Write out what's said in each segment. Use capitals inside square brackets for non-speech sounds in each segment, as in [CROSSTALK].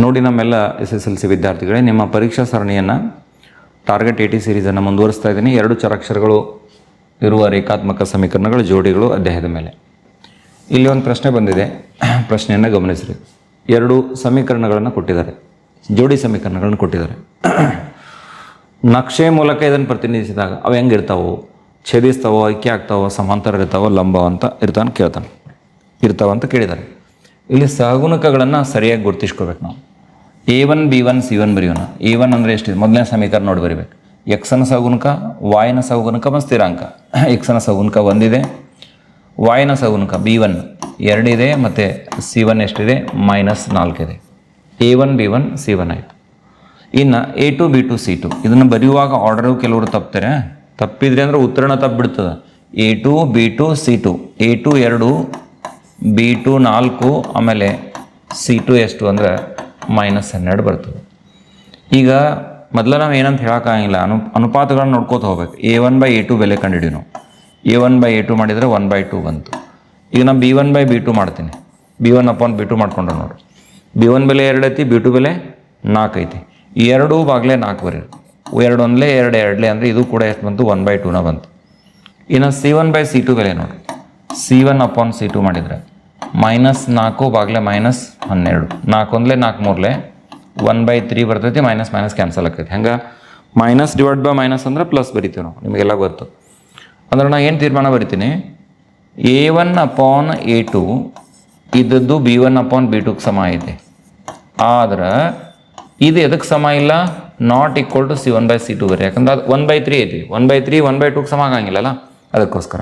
ನೋಡಿ ನಮ್ಮೆಲ್ಲ S S L C ವಿದ್ಯಾರ್ಥಿಗಳೇ, ನಿಮ್ಮ ಪರೀಕ್ಷಾ ಸರಣಿಯನ್ನು ಟಾರ್ಗೆಟ್ ಏಟಿ ಸಿರೀಸನ್ನು ಮುಂದುವರಿಸ್ತಾ ಇದ್ದೀನಿ. ಎರಡು ಚರಾಕ್ಷರಗಳು ಇರುವ ರೇಖಾತ್ಮಕ ಸಮೀಕರಣಗಳು, ಜೋಡಿಗಳು ಅಧ್ಯಾಯದ ಮೇಲೆ. ಇಲ್ಲಿ ಒಂದು ಪ್ರಶ್ನೆ ಬಂದಿದೆ. [CLEARS THROAT] ಪ್ರಶ್ನೆಯನ್ನು ಗಮನಿಸಿರಿ. ಎರಡು ಸಮೀಕರಣಗಳನ್ನು ಕೊಟ್ಟಿದ್ದಾರೆ. ಜೋಡಿ ಸಮೀಕರಣಗಳನ್ನು ಕೊಟ್ಟಿದ್ದಾರೆ. [CLEARS THROAT] ನಕ್ಷೆ ಮೂಲಕ ಇದನ್ನು ಪ್ರತಿನಿಧಿಸಿದಾಗ ಅವು ಹೆಂಗಿರ್ತಾವೋ ಛೇದಿಸ್ತಾವೋ, ಐಕ್ಯ ಆಗ್ತಾವೋ, ಸಮಾಂತರ ಇರ್ತಾವೋ, ಲಂಬ ಅಂತ ಇರ್ತಾನೆ ಕೇಳ್ತಾನೆ. ಇರ್ತಾವಂತ ಕೇಳಿದ್ದಾರೆ. ಇಲ್ಲಿ ಸಹಗುಣಕಗಳನ್ನು ಸರಿಯಾಗಿ ಗುರುತಿಸ್ಕೋಬೇಕು ನಾವು. A one B one C one ಬರೆಯೋಣ. ಎ ಒನ್ ಅಂದರೆ ಎಷ್ಟಿದೆ ಮೊದಲನೇ ಸಮೀಕರಣ ನೋಡಿ ಬರಿಬೇಕು. ಎಕ್ಸನ ಸಹಗುಣಕ ವಾಯನ ಸಹಗುಣಕ ಮತ್ತು ಸ್ಥಿರಾಂಕ. ಎಕ್ಸನ ಸಹಗುಣಕ ಒಂದಿದೆ ವಾಯನ ಸಹಗುಣಕ ಬಿ ಒನ್ ಎರಡಿದೆ ಮತ್ತು ಸಿ ಒನ್ ಎಷ್ಟಿದೆ? Minus ನಾಲ್ಕಿದೆ. A one B one C one ಆಯಿತು. ಇನ್ನು A two B two C two ಇದನ್ನು ಬರೆಯುವಾಗ ಆರ್ಡರು ಕೆಲವರು ತಪ್ತಾರೆ. ತಪ್ಪಿದ್ರೆ ಅಂದರೆ ಉತ್ತರಣ ತಪ್ಪಿಬಿಡ್ತದೆ A two B two C two A two ಎರಡು ಬಿ ಟು ನಾಲ್ಕು, ಆಮೇಲೆ ಸಿ ಟು ಎಷ್ಟು ಅಂದರೆ ಮೈನಸ್ ಹನ್ನೆರಡು ಬರ್ತದೆ. ಈಗ ಮೊದಲ ನಾವು ಏನಂತ ಹೇಳೋಕ್ಕಾಗಿಲ್ಲ ಅನು, ಅನುಪಾತಗಳನ್ನು ನೋಡ್ಕೋತ ಹೋಗ್ಬೇಕು. A one by A two ಬೆಲೆ ಕಂಡಿದ್ದೀವಿ ನಾವು. A one by A two ಮಾಡಿದರೆ ಒನ್ ಬೈ ಟು ಬಂತು. ಈಗ ನಾನು B one by B two ಮಾಡ್ತೀನಿ. B one upon B two ಮಾಡ್ಕೊಂಡ್ರೆ ನೋಡಿ. ಬಿ ಒನ್ ಬೆಲೆ ಎರಡು ಐತಿ, ಬಿ ಟು ಬೆಲೆ ನಾಲ್ಕು ಐತಿ. ಎರಡೂ ಎರಡು ಬಾಗ್ಲೆ ನಾಲ್ಕು ಬರೀರಿ. ಎರಡು ಒಂದಲೇ, ಎರಡು ಎರಡಲೇ ಅಂದರೆ ಇದು ಕೂಡ ಎಷ್ಟು ಬಂತು? ಒನ್ ಬೈ ಟೂನ ಬಂತು. ಇನ್ನು C one by C two ಬೆಲೆ ನೋಡಿ. C one upon C two ಮಾಡಿದರೆ. ಮೈನಸ್ ನಾಲ್ಕು ಬಾಗ್ಲೆ ಮೈನಸ್ ಹನ್ನೆರಡು. ನಾಲ್ಕು ಒಂದಲೇ ನಾಲ್ಕು ಮೂರಲೆ ಒನ್ ಬೈ ತ್ರೀ ಬರ್ತೈತಿ ಮೈನಸ್ ಮೈನಸ್ ಕ್ಯಾನ್ಸಲ್ ಆಗ್ತೈತಿ. ಹಂಗೆ? ಮೈನಸ್ ಡಿವೈಡ್ ಬೈ ಮೈನಸ್ ಅಂದ್ರೆ ಪ್ಲಸ್ ಬರಿತೀವಿ ನಾವು. ನಿಮಗೆಲ್ಲ ಗೊತ್ತು. ಅಂದ್ರೆ ನಾನು ಏನು ತೀರ್ಮಾನ ಬರಿತೀನಿ? A one upon A two ಇದ್ದದ್ದು ಬಿ ಒನ್ ಅಪಾನ್ ಬಿ ಟುಗೆ ಸಮ ಐತೆ. ಆದ್ರೆ ಇದು ಎದಕ್ಕೆ ಸಮ ಇಲ್ಲ? Not equal to C one by C two ಬರೀ. ಯಾಕಂದ್ರೆ ಅದು ಒನ್ ಬೈ ತ್ರೀ ಐತಿ. One by three one by ಟುಗೆ ಸಮ ಆಗಂಗಿಲ್ಲಲ್ಲ ಅದಕ್ಕೋಸ್ಕರ.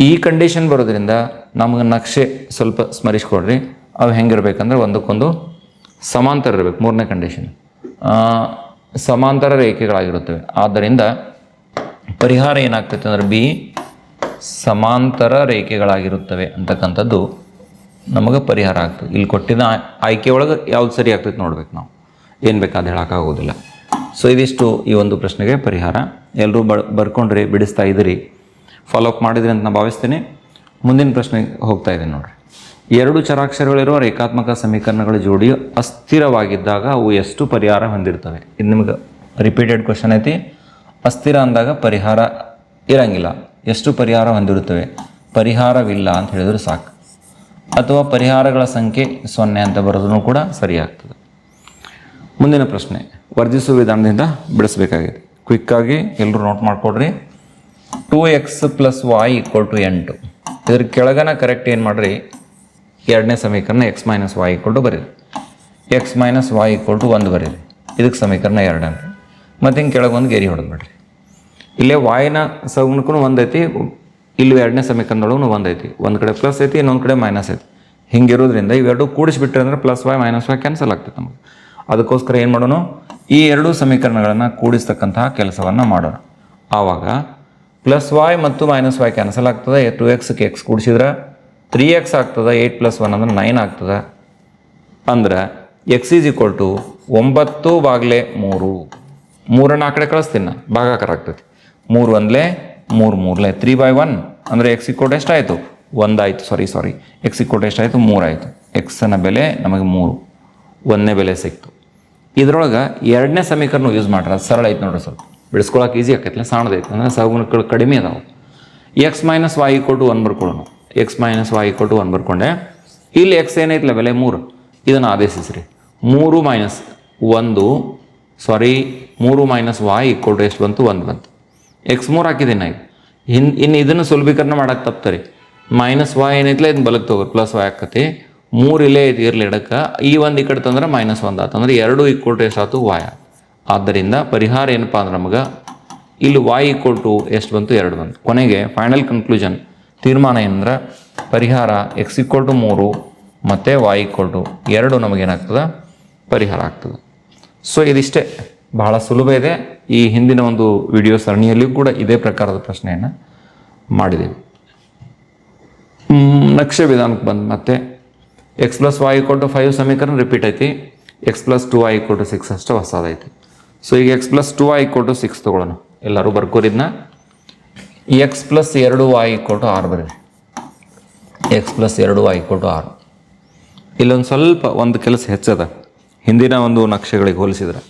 ಈ ಕಂಡೀಷನ್ ಬರೋದ್ರಿಂದ ನಮಗೆ ನಕ್ಷೆ ಸ್ವಲ್ಪ ಸ್ಮರಿಸ್ಕೊಡ್ರಿ ಅವು ಹೆಂಗಿರ್ಬೇಕಂದ್ರೆ ಒಂದಕ್ಕೊಂದು ಸಮಾಂತರ ಇರಬೇಕು, ಮೂರನೇ ಕಂಡೀಷನ್ ಸಮಾಂತರ ರೇಖೆಗಳಾಗಿರುತ್ತವೆ. ಆದ್ದರಿಂದ ಪರಿಹಾರ ಏನಾಗ್ತೈತೆ ಅಂದ್ರೆ ಬಿ, ಸಮಾಂತರ ರೇಖೆಗಳಾಗಿರುತ್ತವೆ ಅಂತಕ್ಕಂಥದ್ದು ನಮಗೆ ಪರಿಹಾರ ಆಗ್ತದೆ. ಇಲ್ಲಿ ಕೊಟ್ಟಿದ್ದ ಆಯ್- ಆಯ್ಕೆ ಒಳಗೆ ಯಾವ್ದು ಸರಿ ಆಗ್ತೈತೆ ನೋಡ್ಬೇಕು ನಾವು. ಏನು ಬೇಕಾದ ಹೇಳೋಕ್ಕಾಗೋದಿಲ್ಲ ಸೊ ಇದಿಷ್ಟು ಈ ಒಂದು ಪ್ರಶ್ನೆಗೆ ಪರಿಹಾರ. ಎಲ್ಲರೂ ಬರ್ಕೊಂಡ್ರಿ, ಬಿಡಿಸ್ತಾ ಇದ್ದೀರಿ ಫಾಲೋ ಅಪ್ ಮಾಡಿದ್ರಿ ಅಂತ ನಾನು ಭಾವಿಸ್ತೀನಿ. ಮುಂದಿನ ಪ್ರಶ್ನೆಗೆ ಹೋಗ್ತಾ ಇದ್ದೀನಿ ನೋಡ್ರಿ. ಎರಡು ಚರಾಕ್ಷರಗಳಿರುವ ರೇಖಾತ್ಮಕ ಸಮೀಕರಣಗಳ ಜೋಡಿ ಅಸ್ಥಿರವಾಗಿದ್ದಾಗ ಅವು ಎಷ್ಟು ಪರಿಹಾರ ಹೊಂದಿರ್ತವೆ? ಇದು ನಿಮ್ಗೆ ರಿಪೀಟೆಡ್ ಕ್ವಶನ್ ಐತಿ. ಅಸ್ಥಿರ ಅಂದಾಗ ಪರಿಹಾರ ಇರಂಗಿಲ್ಲ. ಎಷ್ಟು ಪರಿಹಾರ ಹೊಂದಿರುತ್ತವೆ? ಪರಿಹಾರವಿಲ್ಲ ಅಂತ ಹೇಳಿದ್ರೆ ಸಾಕು. ಅಥವಾ ಪರಿಹಾರಗಳ ಸಂಖ್ಯೆ ಸೊನ್ನೆ ಅಂತ ಬರೋದನ್ನು ಕೂಡ ಸರಿಯಾಗ್ತದೆ. ಮುಂದಿನ ಪ್ರಶ್ನೆ. ವರ್ಜಿಸುವ ವಿಧಾನದಿಂದ ಬಿಡಿಸಬೇಕಾಗಿದೆ. ಕ್ವಿಕ್ಕಾಗಿ ಎಲ್ಲರೂ ನೋಟ್ ಮಾಡಿಕೊಡ್ರಿ. Two X plus Y equal to ಎಂಟು ಇದ್ರ ಕೆಳಗನ ಕರೆಕ್ಟ್ ಏನು ಮಾಡಿರಿ? ಎರಡನೇ ಸಮೀಕರಣ X minus Y equal to ಬರೀರಿ. X minus Y equal to ಒಂದು ಬರೀರಿ. ಇದಕ್ಕೆ ಸಮೀಕರಣ ಎರಡು ಅಂತ. ಮತ್ತು ಹಿಂಗೆ ಕೆಳಗೆ ಒಂದು ಗೆರಿ ಹೊಡೆದ್ಬಿಡ್ರಿ ಇಲ್ಲೇ ವಾಯಿನ ಸಗುಣಕ್ಕೂ ಒಂದೈತಿ ಇಲ್ಲಿ ಎರಡನೇ ಸಮೀಕರಣದೊಳಗೂ ಒಂದೈತಿ ಒಂದು ಕಡೆ ಪ್ಲಸ್ ಐತಿ, ಇನ್ನೊಂದು ಕಡೆ ಮೈನಸ್ ಐತಿ. ಹಿಂಗಿರೋದ್ರಿಂದ ಇವೆರಡು ಕೂಡಿಸ್ಬಿಟ್ರೆ ಅಂದರೆ plus Y minus Y cancel ಆಗ್ತೈತೆ ನಮಗೆ. ಅದಕ್ಕೋಸ್ಕರ ಏನು ಮಾಡೋಣ ಈ ಎರಡೂ ಸಮೀಕರಣಗಳನ್ನು ಕೂಡಿಸ್ತಕ್ಕಂತಹ ಕೆಲಸವನ್ನು ಮಾಡೋಣ. ಆವಾಗ ಪ್ಲಸ್ ವಾಯ್ ಮತ್ತು ಮೈನಸ್ ವಾಯ್ ಕ್ಯಾನ್ಸಲ್ ಆಗ್ತದೆ. ಟು ಎಕ್ಸ್ಗೆ ಎಕ್ಸ್ ಕೂಡಿಸಿದ್ರೆ ತ್ರೀ ಎಕ್ಸ್ ಆಗ್ತದೆ ಏಯ್ಟ್ ಪ್ಲಸ್ ಒನ್ ಅಂದ್ರೆ ನೈನ್ ಆಗ್ತದೆ. ಅಂದ್ರೆ ಎಕ್ಸ್ ಈಸ್ ಈಕ್ವಲ್ ಟು ಒಂಬತ್ತು ಬಾಗ್ಲೆ ಮೂರು. ಮೂರನ್ನು ಆ ಕಡೆ ಕಳಿಸ್ತೀನಿ ನಾನು. ಭಾಗಾಕಾರ ಆಗ್ತೈತಿ ಮೂರು ಒಂದ್ಲೆ ಮೂರು ಮೂರ್ಲೆ ತ್ರೀ ಬೈ ಒನ್ ಅಂದರೆ ಎಕ್ಸ್ ಇಕ್ವಲ್ ಎಷ್ಟಾಯಿತು? ಒಂದಾಯಿತು ಸಾರಿ ಸಾರಿ ಎಕ್ಸ್ ಇಕ್ವಲ್ ಎಷ್ಟಾಯಿತು? ಮೂರಾಯಿತು. ಎಕ್ಸನ ಬೆಲೆ ನಮಗೆ ಮೂರು. ಒಂದನೇ ಬೆಲೆ ಸಿಕ್ತು. ಇದರೊಳಗೆ ಎರಡನೇ ಸಮೀಕರಣ ಯೂಸ್ ಮಾಡ್ರೆ. ಸರಳ ಐತೆ ನೋಡ್ರಿ ಸ್ವಲ್ಪ. ಬಿಡಿಸ್ಕೊಳಕ್ಕೆ ಈಸಿ ಆಕೈತಿಲ್ಲ ಸಣ್ಣದೈತೆ ಅಂದರೆ ಸಹಗುಣಗಳು ಕಡಿಮೆ ಅದಾವೆ. X minus Y equal to one ಬರ್ಕೊಳ್ಳೋಣ. X minus Y equal to one ಬರ್ಕೊಂಡೆ. ಇಲ್ಲಿ ಎಕ್ಸ್ ಏನೈತಿಲ್ಲ ಬೆಲೆ? ಮೂರು. ಇದನ್ನು ಆದೇಶಿಸ್ರಿ. ಮೂರು ಮೈನಸ್ ಒಂದು ಸಾರಿ ಮೂರು ಮೈನಸ್ ವಾಯ್ ಈಕ್ವಲ್ ಟು ಎಷ್ಟು ಬಂತು? ಒಂದು ಬಂತು. ಎಕ್ಸ್ ಮೂರು ಹಾಕಿದ್ದೀನಿ ಈಗ ಇನ್ನು ಇನ್ನು ಇದನ್ನು ಸುಲಭೀಕರಣ ಮಾಡೋಕ್ಕೆ ತಪ್ತಾರೆ. ಮೈನಸ್ ವಾಯ್ ಏನೈತಿಲ್ಲ ಇದನ್ನ ಬಲಕ್ಕೆ ತಗೋರಿ. ಪ್ಲಸ್ ವಾಯ್ ಆಕತಿ. ಮೂರು ಇಲ್ಲೇ ಐತಿ, ಇರಲಿ, ಇಡಕ್ಕೆ. ಈ ಒಂದು ಈ ಕಡೆ ತಂದ್ರೆ ಮೈನಸ್ ಒಂದು ಆತಂದ್ರೆ ಎರಡು ಈಕ್ವಲ್ ಟು ಎಷ್ಟಾಯ್ತು ವಾಯ್ ಆಯ್ತು ಆದ್ದರಿಂದ ಪರಿಹಾರ ಏನಪ್ಪ ಅಂದ್ರೆ ನಮಗೆ ಇಲ್ಲಿ ವಾಯ್ ಈಕ್ವಲ್ ಟು ಎಷ್ಟು ಬಂತು? ಎರಡು ಬಂತು. ಕೊನೆಗೆ ಫೈನಲ್ ಕನ್ಕ್ಲೂಷನ್ ತೀರ್ಮಾನ ಏನಂದ್ರೆ ಪರಿಹಾರ ಎಕ್ಸ್ ಈಕ್ವಲ್ ಟು ಮೂರು ಮತ್ತು ವಾಯ್ ಈಕ್ವಲ್ ಟು ಎರಡು ನಮಗೇನಾಗ್ತದೆ ಪರಿಹಾರ ಆಗ್ತದೆ. ಸೊ ಇದಿಷ್ಟೇ. ಬಹಳ ಸುಲಭ ಇದೆ. ಈ ಹಿಂದಿನ ಒಂದು ವಿಡಿಯೋ ಸರಣಿಯಲ್ಲಿಯೂ ಕೂಡ ಇದೇ ಪ್ರಕಾರದ ಪ್ರಶ್ನೆಯನ್ನು ಮಾಡಿದ್ದೀವಿ ನಕ್ಷೆ ವಿಧಾನಕ್ಕೆ ಬಂದು ಮತ್ತೆ X plus Y equal to five ಸಮೀಕರಣ ರಿಪೀಟ್ ಐತಿ. X plus two Y equal to six ಅಷ್ಟು ಹೊಸದೈತಿ ಸೊ ಈಗ ಎಕ್ಸ್ ಪ್ಲಸ್ ಟು ವೈ ಕೊಟ್ಟು ಸಿಕ್ಸ್ ತೊಗೊಳ್ಳೋಣ. ಎಲ್ಲರೂ ಬರ್ಕೋರಿದ್ನ? ಎಕ್ಸ್ ಪ್ಲಸ್ ಎರಡು ವೈ ಕೊಟ್ಟು ಆರು ಬರೀರಿ. ಎಕ್ಸ್ ಪ್ಲಸ್ ಎರಡು ವೈ ಕೊಟ್ಟು ಆರು. ಇಲ್ಲೊಂದು ಸ್ವಲ್ಪ ಒಂದು ಕೆಲಸ ಹೆಚ್ಚದ. ಹಿಂದಿನ ಒಂದು ನಕ್ಷೆಗಳಿಗೆ ಹೋಲಿಸಿದ್ರೆ.